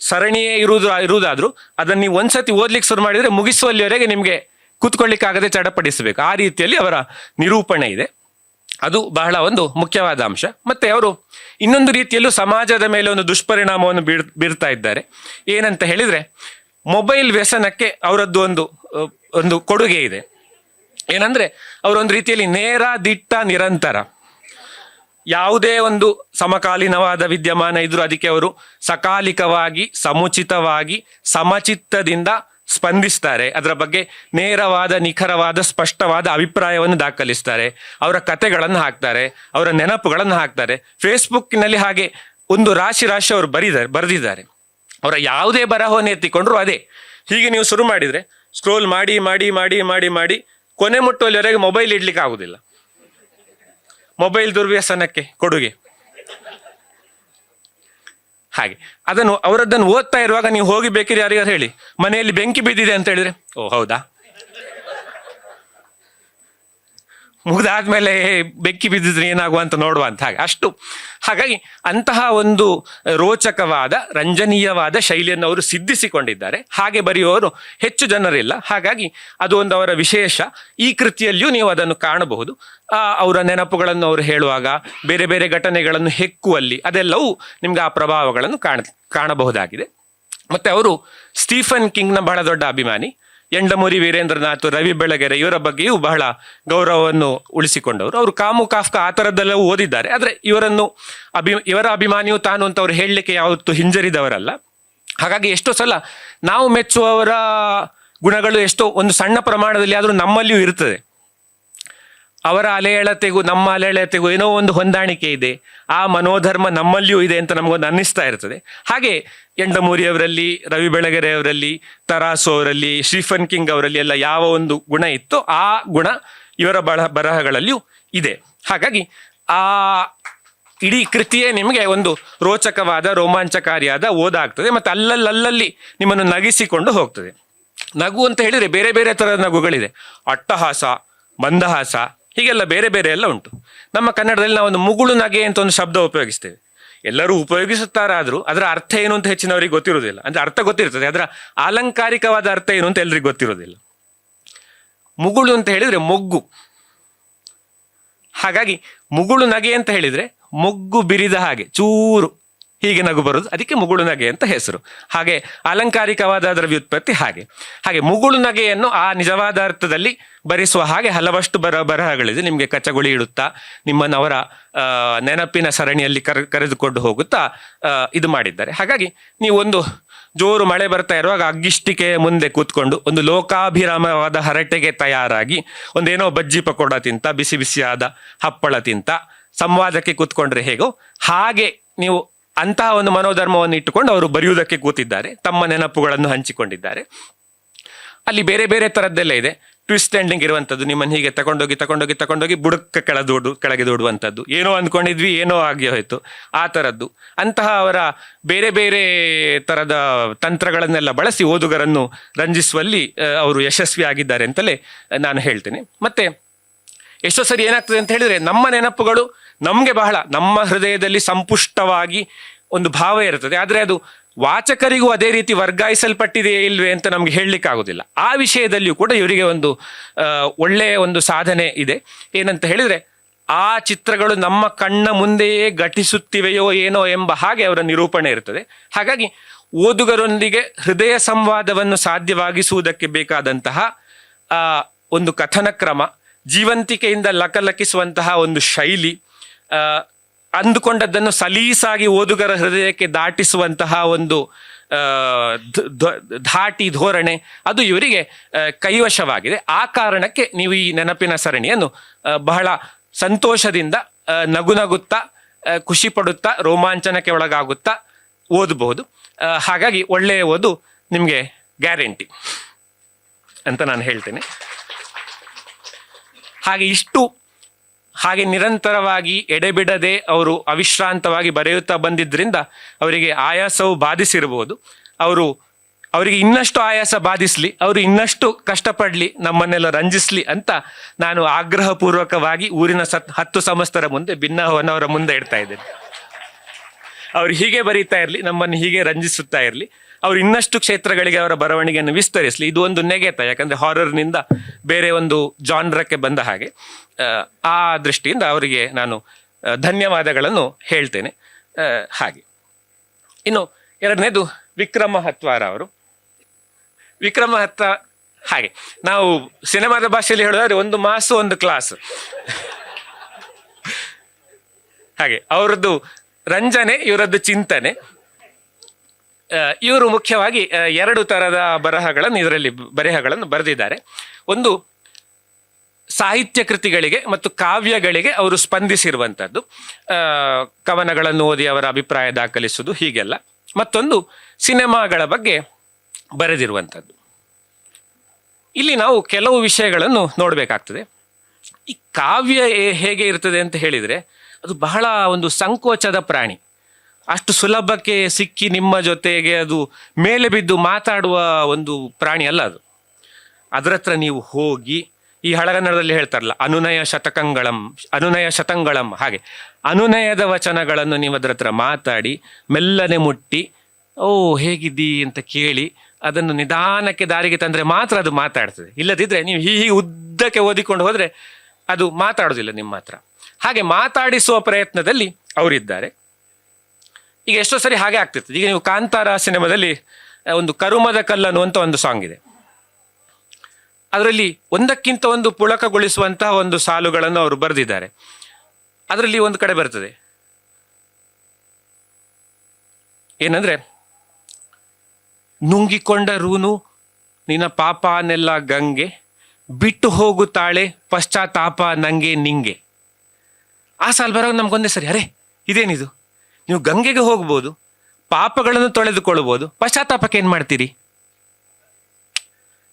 ಸರಣಿಯೇ ಇರುವುದು, ಇರುವುದಾದ್ರೂ ಅದನ್ನು ನೀವು ಒಂದ್ಸತಿ ಓದ್ಲಿಕ್ಕೆ ಶುರು ಮಾಡಿದರೆ ಮುಗಿಸುವಲ್ಲಿವರೆಗೆ ನಿಮಗೆ ಕೂತ್ಕೊಳ್ಳಿಕ್ಕಾಗದೆ ಚಡಪಡಿಸಬೇಕು. ಆ ರೀತಿಯಲ್ಲಿ ಅವರ ನಿರೂಪಣೆ ಇದೆ. ಅದು ಬಹಳ ಒಂದು ಮುಖ್ಯವಾದ ಅಂಶ. ಮತ್ತೆ ಅವರು ಇನ್ನೊಂದು ರೀತಿಯಲ್ಲೂ ಸಮಾಜದ ಮೇಲೆ ಒಂದು ದುಷ್ಪರಿಣಾಮವನ್ನು ಬೀಳ್ ಬೀರ್ತಾ ಇದ್ದಾರೆ. ಏನಂತ ಹೇಳಿದ್ರೆ, ಮೊಬೈಲ್ ವ್ಯಸನಕ್ಕೆ ಅವರದ್ದು ಒಂದು ಒಂದು ಕೊಡುಗೆ ಇದೆ. ಏನಂದ್ರೆ, ಅವರೊಂದು ರೀತಿಯಲ್ಲಿ ನೇರ ದಿಟ್ಟ ನಿರಂತರ. ಯಾವುದೇ ಒಂದು ಸಮಕಾಲೀನವಾದ ವಿದ್ಯಮಾನ ಇದ್ರೂ ಅದಕ್ಕೆ ಅವರು ಸಕಾಲಿಕವಾಗಿ, ಸಮುಚಿತವಾಗಿ, ಸಮಚಿತ್ತದಿಂದ ಸ್ಪಂದಿಸ್ತಾರೆ. ಅದರ ಬಗ್ಗೆ ನೇರವಾದ, ನಿಖರವಾದ, ಸ್ಪಷ್ಟವಾದ ಅಭಿಪ್ರಾಯವನ್ನು ದಾಖಲಿಸ್ತಾರೆ. ಅವರ ಕತೆಗಳನ್ನು ಹಾಕ್ತಾರೆ, ಅವರ ನೆನಪುಗಳನ್ನು ಹಾಕ್ತಾರೆ. ಫೇಸ್ಬುಕ್ನಲ್ಲಿ ಹಾಗೆ ಒಂದು ರಾಶಿ ರಾಶಿ ಅವರು ಬರೀದಾರೆ ಬರೆದಿದ್ದಾರೆ. ಅವರ ಯಾವುದೇ ಬರಹವನ್ನು ಎತ್ತಿಕೊಂಡ್ರು ಅದೇ. ಹೀಗೆ ನೀವು ಶುರು ಮಾಡಿದರೆ ಸ್ಕ್ರೋಲ್ ಮಾಡಿ ಮಾಡಿ ಮಾಡಿ ಮಾಡಿ ಮಾಡಿ ಕೊನೆ ಮುಟ್ಟುವಲ್ಲಿವರೆಗೆ ಮೊಬೈಲ್ ಇಡ್ಲಿಕ್ಕೆ ಆಗುದಿಲ್ಲ ಮೊಬೈಲ್ ದುರ್ವ್ಯಸನಕ್ಕೆ, ಕೊಡುಗೆ. ಹಾಗೆ. ಅದನ್ನು, ಅವರದ್ದನ್ನು ಓದ್ತಾ ಇರುವಾಗ ನೀವು ಹೋಗಿ ಬೇಕಿದ್ರೆ ಯಾರಿಗಾರು ಹೇಳಿ. ಮನೆಯಲ್ಲಿ ಬೆಂಕಿ ಬಿದ್ದಿದೆ ಅಂತ ಹೇಳಿದ್ರೆ. ಓ, ಹೌದಾ? ಮುಗ್ದಾದ್ಮೇಲೆ ಬೆಕ್ಕಿ ಬಿದ್ದಿದ್ರೆ ಏನಾಗುವ ಅಂತ ನೋಡುವ ಅಂತ ಹಾಗೆ. ಅಷ್ಟು ಹಾಗಾಗಿ ಅಂತಹ ಒಂದು ರೋಚಕವಾದ, ರಂಜನೀಯವಾದ ಶೈಲಿಯನ್ನು ಅವರು ಸಿದ್ಧಿಸಿಕೊಂಡಿದ್ದಾರೆ. ಹಾಗೆ ಬರೆಯುವವರು ಹೆಚ್ಚು ಜನರಿಲ್ಲ. ಹಾಗಾಗಿ ಅದು ಒಂದು ಅವರ ವಿಶೇಷ. ಈ ಕೃತಿಯಲ್ಲಿಯೂ ನೀವು ಅದನ್ನು ಕಾಣಬಹುದು. ಅವರ ನೆನಪುಗಳನ್ನು ಅವರು ಹೇಳುವಾಗ, ಬೇರೆ ಬೇರೆ ಘಟನೆಗಳನ್ನು ಹೆಕ್ಕುವಲ್ಲಿ, ಅದೆಲ್ಲವೂ ನಿಮ್ಗೆ ಆ ಪ್ರಭಾವಗಳನ್ನು ಕಾಣ, ಕಾಣಬಹುದಾಗಿದೆ. ಮತ್ತೆ ಅವರು ಸ್ಟೀಫನ್ ಕಿಂಗ್ನ ಬಹಳ ದೊಡ್ಡ ಅಭಿಮಾನಿ. ಎಂಡಮುರಿ ವೀರೇಂದ್ರನಾಥ್, ರವಿ ಬೆಳಗೆರೆ ಇವರ ಬಗ್ಗೆಯೂ ಬಹಳ ಗೌರವವನ್ನು ಉಳಿಸಿಕೊಂಡವರು. ಅವರು ಕಾಮು ಕಾಫ್ಕ ಆ ಥರದ್ದೆಲ್ಲ ಓದಿದ್ದಾರೆ. ಆದರೆ ಇವರನ್ನು ಅಭಿ, ಇವರ ಅಭಿಮಾನಿಯು ತಾನು ಅಂತ ಅವರು ಹೇಳಲಿಕ್ಕೆ ಯಾವತ್ತೂ ಹಿಂಜರಿದವರಲ್ಲ. ಹಾಗಾಗಿ ಎಷ್ಟೋ ಸಲ ನಾವು ಮೆಚ್ಚುವವರ ಗುಣಗಳು ಎಷ್ಟೋ ಒಂದು ಸಣ್ಣ ಪ್ರಮಾಣದಲ್ಲಿ ಆದರೂ ನಮ್ಮಲ್ಲಿಯೂ ಇರ್ತದೆ. ಅವರ ಅಲೆಯಳತೆಗೂ, ನಮ್ಮ ಅಲೆಯಳತೆಗೂ ಏನೋ ಒಂದು ಹೊಂದಾಣಿಕೆ ಇದೆ. ಆ ಮನೋಧರ್ಮ ನಮ್ಮಲ್ಲಿಯೂ ಇದೆ ಅಂತ ನಮಗೊಂದು ಅನ್ನಿಸ್ತಾ ಇರ್ತದೆ. ಹಾಗೆ ಎಂಡಮೂರಿಯವರಲ್ಲಿ, ರವಿ ಬೆಳಗೆರೆಯವರಲ್ಲಿ, ತರಾಸು ಅವರಲ್ಲಿ, ಸ್ಟೀಫನ್ ಕಿಂಗ್ ಅವರಲ್ಲಿ ಎಲ್ಲ ಯಾವ ಒಂದು ಗುಣ ಇತ್ತೋ ಆ ಗುಣ ಇವರ ಬರಹ ಬರಹಗಳಲ್ಲಿಯೂ ಇದೆ. ಹಾಗಾಗಿ ಆ ಇಡೀ ಕೃತಿಯೇ ನಿಮಗೆ ಒಂದು ರೋಚಕವಾದ, ರೋಮಾಂಚಕಾರಿಯಾದ ಓದಾಗ್ತದೆ ಮತ್ತು ಅಲ್ಲಲ್ಲಲ್ಲಿ ನಿಮ್ಮನ್ನು ನಗಿಸಿಕೊಂಡು ಹೋಗ್ತದೆ. ನಗು ಅಂತ ಹೇಳಿದರೆ ಬೇರೆ ಬೇರೆ ಥರದ ನಗುಗಳಿದೆ. ಅಟ್ಟಹಾಸ, ಮಂದಹಾಸ ಹೀಗೆಲ್ಲ ಬೇರೆ ಬೇರೆ ಎಲ್ಲ ಉಂಟು. ನಮ್ಮ ಕನ್ನಡದಲ್ಲಿ ನಾವು ಒಂದು ಮುಗುಳು ನಗೆ ಅಂತ ಒಂದು ಶಬ್ದ ಉಪಯೋಗಿಸ್ತೇವೆ. ಎಲ್ಲರೂ ಉಪಯೋಗಿಸುತ್ತಾರಾದರೂ ಅದರ ಅರ್ಥ ಏನು ಅಂತ ಹೆಚ್ಚಿನವರಿಗೆ ಗೊತ್ತಿರೋದಿಲ್ಲ ಅಂದರೆ ಅರ್ಥ ಗೊತ್ತಿರ್ತದೆ. ಅದರ ಅಲಂಕಾರಿಕವಾದ ಅರ್ಥ ಏನು ಅಂತ ಎಲ್ರಿಗೂ ಗೊತ್ತಿರೋದಿಲ್ಲ ಮುಗುಳು ಅಂತ ಹೇಳಿದರೆ ಮೊಗ್ಗು. ಹಾಗಾಗಿ ಮುಗುಳು ನಗೆ ಅಂತ ಹೇಳಿದರೆ ಮೊಗ್ಗು ಬಿರಿದ ಹಾಗೆ, ಚೂರು ಹೀಗೆ ನಗು ಬರೋದು. ಅದಕ್ಕೆ ಮುಗುಳು ನಗೆ ಅಂತ ಹೆಸರು. ಹಾಗೆ ಅಲಂಕಾರಿಕವಾದ ಅದರ ವ್ಯುತ್ಪತ್ತಿ ಹಾಗೆ. ಹಾಗೆ ಮುಗುಳು ನಗೆಯನ್ನು ಆ ನಿಜವಾದ ಅರ್ಥದಲ್ಲಿ ಭರಿಸುವ ಹಾಗೆ ಹಲವಷ್ಟು ಬರ ಬರಹಗಳಿದೆ. ನಿಮಗೆ ಕಚ್ಚಗುಳಿ ಇಡುತ್ತಾ, ನಿಮ್ಮನ್ನು ಅವರ ನೆನಪಿನ ಸರಣಿಯಲ್ಲಿ ಕರೆ, ಕರೆದುಕೊಂಡು ಹೋಗುತ್ತಾ ಇದು ಮಾಡಿದ್ದಾರೆ. ಹಾಗಾಗಿ ನೀವು ಒಂದು ಜೋರು ಮಳೆ ಬರ್ತಾ ಇರುವಾಗ ಅಗ್ಗಿಷ್ಟಿಕೆ ಮುಂದೆ ಕೂತ್ಕೊಂಡು ಒಂದು ಲೋಕಾಭಿರಾಮವಾದ ಹರಟೆಗೆ ತಯಾರಾಗಿ ಒಂದೇನೋ ಬಜ್ಜಿ ಪಕೋಡ ತಿಂತ, ಬಿಸಿ ಬಿಸಿಯಾದ ಹಪ್ಪಳ ತಿಂತ, ಸಂವಾದಕ್ಕೆ ಕೂತ್ಕೊಂಡ್ರೆ ಹೇಗೋ ಹಾಗೆ ನೀವು ಅಂತಹ ಒಂದು ಮನೋಧರ್ಮವನ್ನು ಇಟ್ಟುಕೊಂಡು ಅವರು ಬರೆಯುವುದಕ್ಕೆ ಕೂತಿದ್ದಾರೆ, ತಮ್ಮ ನೆನಪುಗಳನ್ನು ಹಂಚಿಕೊಂಡಿದ್ದಾರೆ. ಅಲ್ಲಿ ಬೇರೆ ಬೇರೆ ಥರದ್ದೆಲ್ಲ ಇದೆ. ಟ್ವಿಸ್ಟ್ ಎಂಡಿಂಗ್ ಇರುವಂಥದ್ದು ನಿಮ್ಮನ್ನು ಹೀಗೆ ತಗೊಂಡೋಗಿ ತಗೊಂಡೋಗಿ ತಗೊಂಡೋಗಿ ಬುಡಕ್ಕೆ ಕೆಳದೋಡು ಕೆಳಗೆ ದೂಡುವಂಥದ್ದು ಏನೋ ಅಂದ್ಕೊಂಡಿದ್ವಿ, ಏನೋ ಆಗಿ ಹೋಯಿತು. ಆ ಥರದ್ದು ಅಂತಹ ಅವರ ಬೇರೆ ಬೇರೆ ಥರದ ತಂತ್ರಗಳನ್ನೆಲ್ಲ ಬಳಸಿ ಓದುಗರನ್ನು ರಂಜಿಸುವಲ್ಲಿ ಅವರು ಯಶಸ್ವಿ ಆಗಿದ್ದಾರೆ ಅಂತಲೇ ನಾನು ಹೇಳ್ತೇನೆ. ಮತ್ತೆ, ಎಷ್ಟೋ ಸರಿ ಏನಾಗ್ತದೆ ಅಂತ ಹೇಳಿದರೆ ನಮ್ಮ ನೆನಪುಗಳು ನಮಗೆ ಬಹಳ, ನಮ್ಮ ಹೃದಯದಲ್ಲಿ ಸಂಪುಷ್ಟವಾಗಿ ಒಂದು ಭಾವ ಇರ್ತದೆ. ಆದರೆ ಅದು ವಾಚಕರಿಗೂ ಅದೇ ರೀತಿ ವರ್ಗಾಯಿಸಲ್ಪಟ್ಟಿದೆಯೇ ಇಲ್ವೇ ಅಂತ ನಮ್ಗೆ ಹೇಳಲಿಕ್ಕೆ ಆಗೋದಿಲ್ಲ ಆ ವಿಷಯದಲ್ಲಿಯೂ ಕೂಡ ಇವರಿಗೆ ಒಂದು ಒಳ್ಳೆಯ ಒಂದು ಸಾಧನೆ ಇದೆ. ಏನಂತ ಹೇಳಿದ್ರೆ, ಆ ಚಿತ್ರಗಳು ನಮ್ಮ ಕಣ್ಣ ಮುಂದೆಯೇ ಘಟಿಸುತ್ತಿವೆಯೋ ಏನೋ ಎಂಬ ಹಾಗೆ ಅವರ ನಿರೂಪಣೆ ಇರ್ತದೆ. ಹಾಗಾಗಿ ಓದುಗರೊಂದಿಗೆ ಹೃದಯ ಸಂವಾದವನ್ನು ಸಾಧ್ಯವಾಗಿಸುವುದಕ್ಕೆ ಬೇಕಾದಂತಹ ಒಂದು ಕಥನ ಕ್ರಮ ಜೀವಂತಿಕೆಯಿಂದ ಲಕಲಕಿಸುವಂತಹ ಒಂದು ಶೈಲಿ ಅಂದುಕೊಂಡದ್ದನ್ನು ಸಲೀಸಾಗಿ ಓದುಗರ ಹೃದಯಕ್ಕೆ ದಾಟಿಸುವಂತಹ ಒಂದು ಧಾಟಿ ಧೋರಣೆ ಅದು ಇವರಿಗೆ ಕೈವಶವಾಗಿದೆ. ಆ ಕಾರಣಕ್ಕೆ ನೀವು ಈ ನೆನಪಿನ ಸರಣಿಯನ್ನು ಬಹಳ ಸಂತೋಷದಿಂದ ನಗು ನಗುತ್ತಾ ಖುಷಿ ಪಡುತ್ತಾ, ರೋಮಾಂಚನಕ್ಕೆ ಒಳಗಾಗುತ್ತಾ ಓದಬಹುದು. ಹಾಗಾಗಿ ಒಳ್ಳೆಯ ಓದು ನಿಮಗೆ ಗ್ಯಾರಂಟಿ ಅಂತ ನಾನು ಹೇಳ್ತೇನೆ. ಹಾಗೆ ಇಷ್ಟು ಹಾಗೆ ನಿರಂತರವಾಗಿ ಎಡೆಬಿಡದೆ ಅವರು ಅವಿಶ್ರಾಂತವಾಗಿ ಬರೆಯುತ್ತಾ ಬಂದಿದ್ದರಿಂದ ಅವರಿಗೆ ಆಯಾಸವು ಬಾಧಿಸಿರಬಹುದು. ಅವರು, ಅವರಿಗೆ ಇನ್ನಷ್ಟು ಆಯಾಸ ಬಾಧಿಸಲಿ, ಅವರು ಇನ್ನಷ್ಟು ಕಷ್ಟಪಡಲಿ, ನಮ್ಮನ್ನೆಲ್ಲ ರಂಜಿಸಲಿ ಅಂತ ನಾನು ಆಗ್ರಹಪೂರ್ವಕವಾಗಿ ಊರಿನ ಸತ್, ಹತ್ತು ಸಮಸ್ತರ ಮುಂದೆ ಭಿನ್ನವನ್ನವರ ಮುಂದೆ ಇಡ್ತಾ ಇದ್ದೇನೆ. ಅವರು ಹೀಗೆ ಬರೀತಾ ಇರಲಿ, ನಮ್ಮನ್ನು ಹೀಗೆ ರಂಜಿಸುತ್ತಾ ಇರಲಿ. ಅವ್ರು ಇನ್ನಷ್ಟು ಕ್ಷೇತ್ರಗಳಿಗೆ ಅವರ ಬರವಣಿಗೆಯನ್ನು ವಿಸ್ತರಿಸಲಿ. ಇದು ಒಂದು ನೆಗೆತ ಯಾಕಂದ್ರೆ ಹಾರರ್ನಿಂದ ಬೇರೆ ಒಂದು ಜಾನ್ರಕ್ಕೆ ಬಂದ ಹಾಗೆ. ಆ, ದೃಷ್ಟಿಯಿಂದ ಅವರಿಗೆ ನಾನು ಧನ್ಯವಾದಗಳನ್ನು ಹೇಳ್ತೇನೆ. ಹಾಗೆ. ಇನ್ನು ಎರಡನೇದು ವಿಕ್ರಮ ಹತ್ವಾರ ಅವರು. ವಿಕ್ರಮ ಹತ್ತ ಹಾಗೆ. ನಾವು ಸಿನಿಮಾದ ಭಾಷೆಯಲ್ಲಿ ಹೇಳೋದಾದ್ರೆ ಒಂದು ಮಾಸು ಒಂದು ಕ್ಲಾಸ್. ಹಾಗೆ. ಅವರದ್ದು ರಂಜನೆ ಇವರದ್ದು ಚಿಂತನೆ. ಇವರು ಮುಖ್ಯವಾಗಿ ಎರಡು ತರದ ಬರಹಗಳನ್ನು ಇದರಲ್ಲಿ ಬರೆಹಗಳನ್ನು ಬರೆದಿದ್ದಾರೆ. ಒಂದು ಸಾಹಿತ್ಯ ಕೃತಿಗಳಿಗೆ ಮತ್ತು ಕಾವ್ಯಗಳಿಗೆ ಅವರು ಸ್ಪಂದಿಸಿರುವಂಥದ್ದು. ಕವನಗಳನ್ನು ಓದಿ ಅವರ ಅಭಿಪ್ರಾಯ ದಾಖಲಿಸುವುದು ಹೀಗೆಲ್ಲ. ಮತ್ತೊಂದು ಸಿನಿಮಾಗಳ ಬಗ್ಗೆ ಬರೆದಿರುವಂಥದ್ದು. ಇಲ್ಲಿ ನಾವು ಕೆಲವು ವಿಷಯಗಳನ್ನು ನೋಡಬೇಕಾಗ್ತದೆ. ಈ ಕಾವ್ಯ ಹೇಗೆ ಇರ್ತದೆ ಅಂತ ಹೇಳಿದರೆ ಅದು ಬಹಳ ಒಂದು ಸಂಕೋಚದ ಪ್ರಾಣಿ. ಅಷ್ಟು ಸುಲಭಕ್ಕೆ ಸಿಕ್ಕಿ ನಿಮ್ಮ ಜೊತೆಗೆ ಅದು ಮೇಲೆ ಬಿದ್ದು ಮಾತಾಡುವ ಒಂದು ಪ್ರಾಣಿ ಅಲ್ಲ ಅದು. ಅದರ ಹತ್ರ ನೀವು ಹೋಗಿ ಈ ಹಳಗನ್ನಡದಲ್ಲಿ ಹೇಳ್ತಾರಲ್ಲ, ಅನುನಯ ಶತಕಂಗಳಂ, ಅನುನಯ ಶತಂಗಳಂ ಹಾಗೆ. ಅನುನಯದ ವಚನಗಳನ್ನು ನೀವು ಅದರ ಹತ್ರ ಮಾತಾಡಿ, ಮೆಲ್ಲನೆ ಮುಟ್ಟಿ, ಓ ಹೇಗಿದ್ದೀ ಅಂತ ಕೇಳಿ ಅದನ್ನು ನಿಧಾನಕ್ಕೆ ದಾರಿಗೆ ತಂದರೆ ಮಾತ್ರ ಅದು ಮಾತಾಡ್ತದೆ. ಇಲ್ಲದಿದ್ದರೆ ನೀವು ಹೀ ಉದ್ದಕ್ಕೆ ಓದಿಕೊಂಡು ಹೋದರೆ ಅದು ಮಾತಾಡೋದಿಲ್ಲ ನಿಮ್ಮ ಹತ್ರ. ಹಾಗೆ ಮಾತಾಡಿಸುವ ಪ್ರಯತ್ನದಲ್ಲಿ ಅವರಿದ್ದಾರೆ. ಈಗ ಎಷ್ಟೋ ಸರಿ ಹಾಗೆ ಆಗ್ತಿರ್ತದೆ. ಈಗ ನೀವು ಕಾಂತಾರ ಸಿನಿಮಾದಲ್ಲಿ ಒಂದು ಕರುಮದ ಕಲ್ಲನ್ನು ಅಂತ ಒಂದು ಸಾಂಗ್ ಇದೆ. ಅದರಲ್ಲಿ ಒಂದಕ್ಕಿಂತ ಒಂದು ಪುಳಕಗೊಳಿಸುವಂತಹ ಒಂದು ಸಾಲುಗಳನ್ನು ಅವರು ಬರೆದಿದ್ದಾರೆ. ಅದರಲ್ಲಿ ಒಂದು ಕಡೆ ಬರ್ತದೆ. ಏನಂದ್ರೆ, ನುಂಗಿಕೊಂಡ ರೂನು ನಿನ್ನ ಪಾಪನೆಲ್ಲ ಗಂಗೆ, ಬಿಟ್ಟು ಹೋಗುತ್ತಾಳೆ ಪಶ್ಚಾತ್ತಾಪ ನಂಗೆ ನಿಂಗೆ. ಆ ಸಾಲು ಬರೋ ನಮ್ಗೊಂದೇ ಸರಿ. ಅರೆ, ಇದೇನಿದು? ನೀವು ಗಂಗೆಗೆ ಹೋಗ್ಬೋದು, ಪಾಪಗಳನ್ನು ತೊಳೆದುಕೊಳ್ಳಬಹುದು ಪಶ್ಚಾತ್ತಾಪಕ್ಕೆ ಏನು ಮಾಡ್ತೀರಿ?